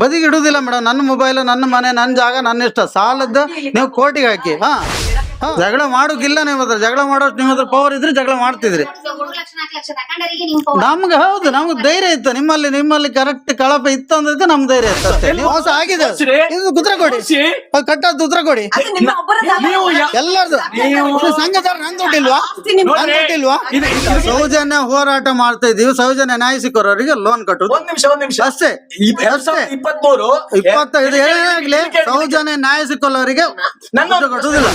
ಬದಿಗೆ ಮೇಡಮ್. ನನ್ನ ಮೊಬೈಲ್ ನನ್ನ ಮನೆ ನನ್ನ ಜಾಗ ನನ್ನ ಇಷ್ಟ. ಸಾಲದ್ದು ನೀವು ಕೋರ್ಟಿಗೆ ಹಾಕಿ. ಹಾ, ಜಗಳ ಮಾಡೋಕಿಲ್ಲ ನಿಮ್ಮ ಹತ್ರ ಜಗಳ ಮಾಡೋಷ್ಟು ನಿಮ್ಮ ಹತ್ರ ಪವರ್ ಇದ್ರೆ ಜಗಳ ಮಾಡ್ತಿದ್ರಿ. ನಮ್ಗೆ ಹೌದು ನಮ್ಗೆ ಧೈರ್ಯ ಇತ್ತು. ನಿಮ್ಮಲ್ಲಿ ನಿಮ್ಮಲ್ಲಿ ಕರೆಕ್ಟ್ ಕಳಪೆ ಇತ್ತು ಅಂದ್ರೆ ನಮ್ ಧೈರ್ಯ ಇತ್ತು ಅಷ್ಟೇ. ನೀವು ಮೋಸ ಆಗಿದೆ. ಇದು. ಉತ್ತರ ಕೊಡಿ. ಅದು ಕಟ್ಟಾದ ಉತ್ತರ ಕೊಡಿ. ಅದು ನಿಮ್ಮ ಒಬ್ಬರದ್ದು ನೀವು ಎಲ್ಲರದು. ಸಂಘದವ್ರು ನನ್ ದುಡ್ಡಿಲ್ವಾ? ನನ್ ದುಡ್ಡಿಲ್ವಾ? ಸೌಜನ್ಯ ಹೋರಾಟ ಮಾಡ್ತಾ ಇದೀವಿ ಸೌಜನ್ಯ ನ್ಯಾಯ ಸಿಕ್ಕೋರವರಿಗೆ ಲೋನ್ ಕಟ್ಟುದು ಒಂದ್ ನಿಮಿಷ ಒಂದ್ ನಿಮಿಷ. ಅಷ್ಟೇ. ಇಪ್ಪತ್ತೈದು ಏನೇ ಆಗ್ಲಿ. ಸೌಜನ್ಯ ನ್ಯಾಯ ಸಿಕ್ಕೋಲ್ಲವರಿಗೆ ಕಟ್ಟುದಿಲ್ಲ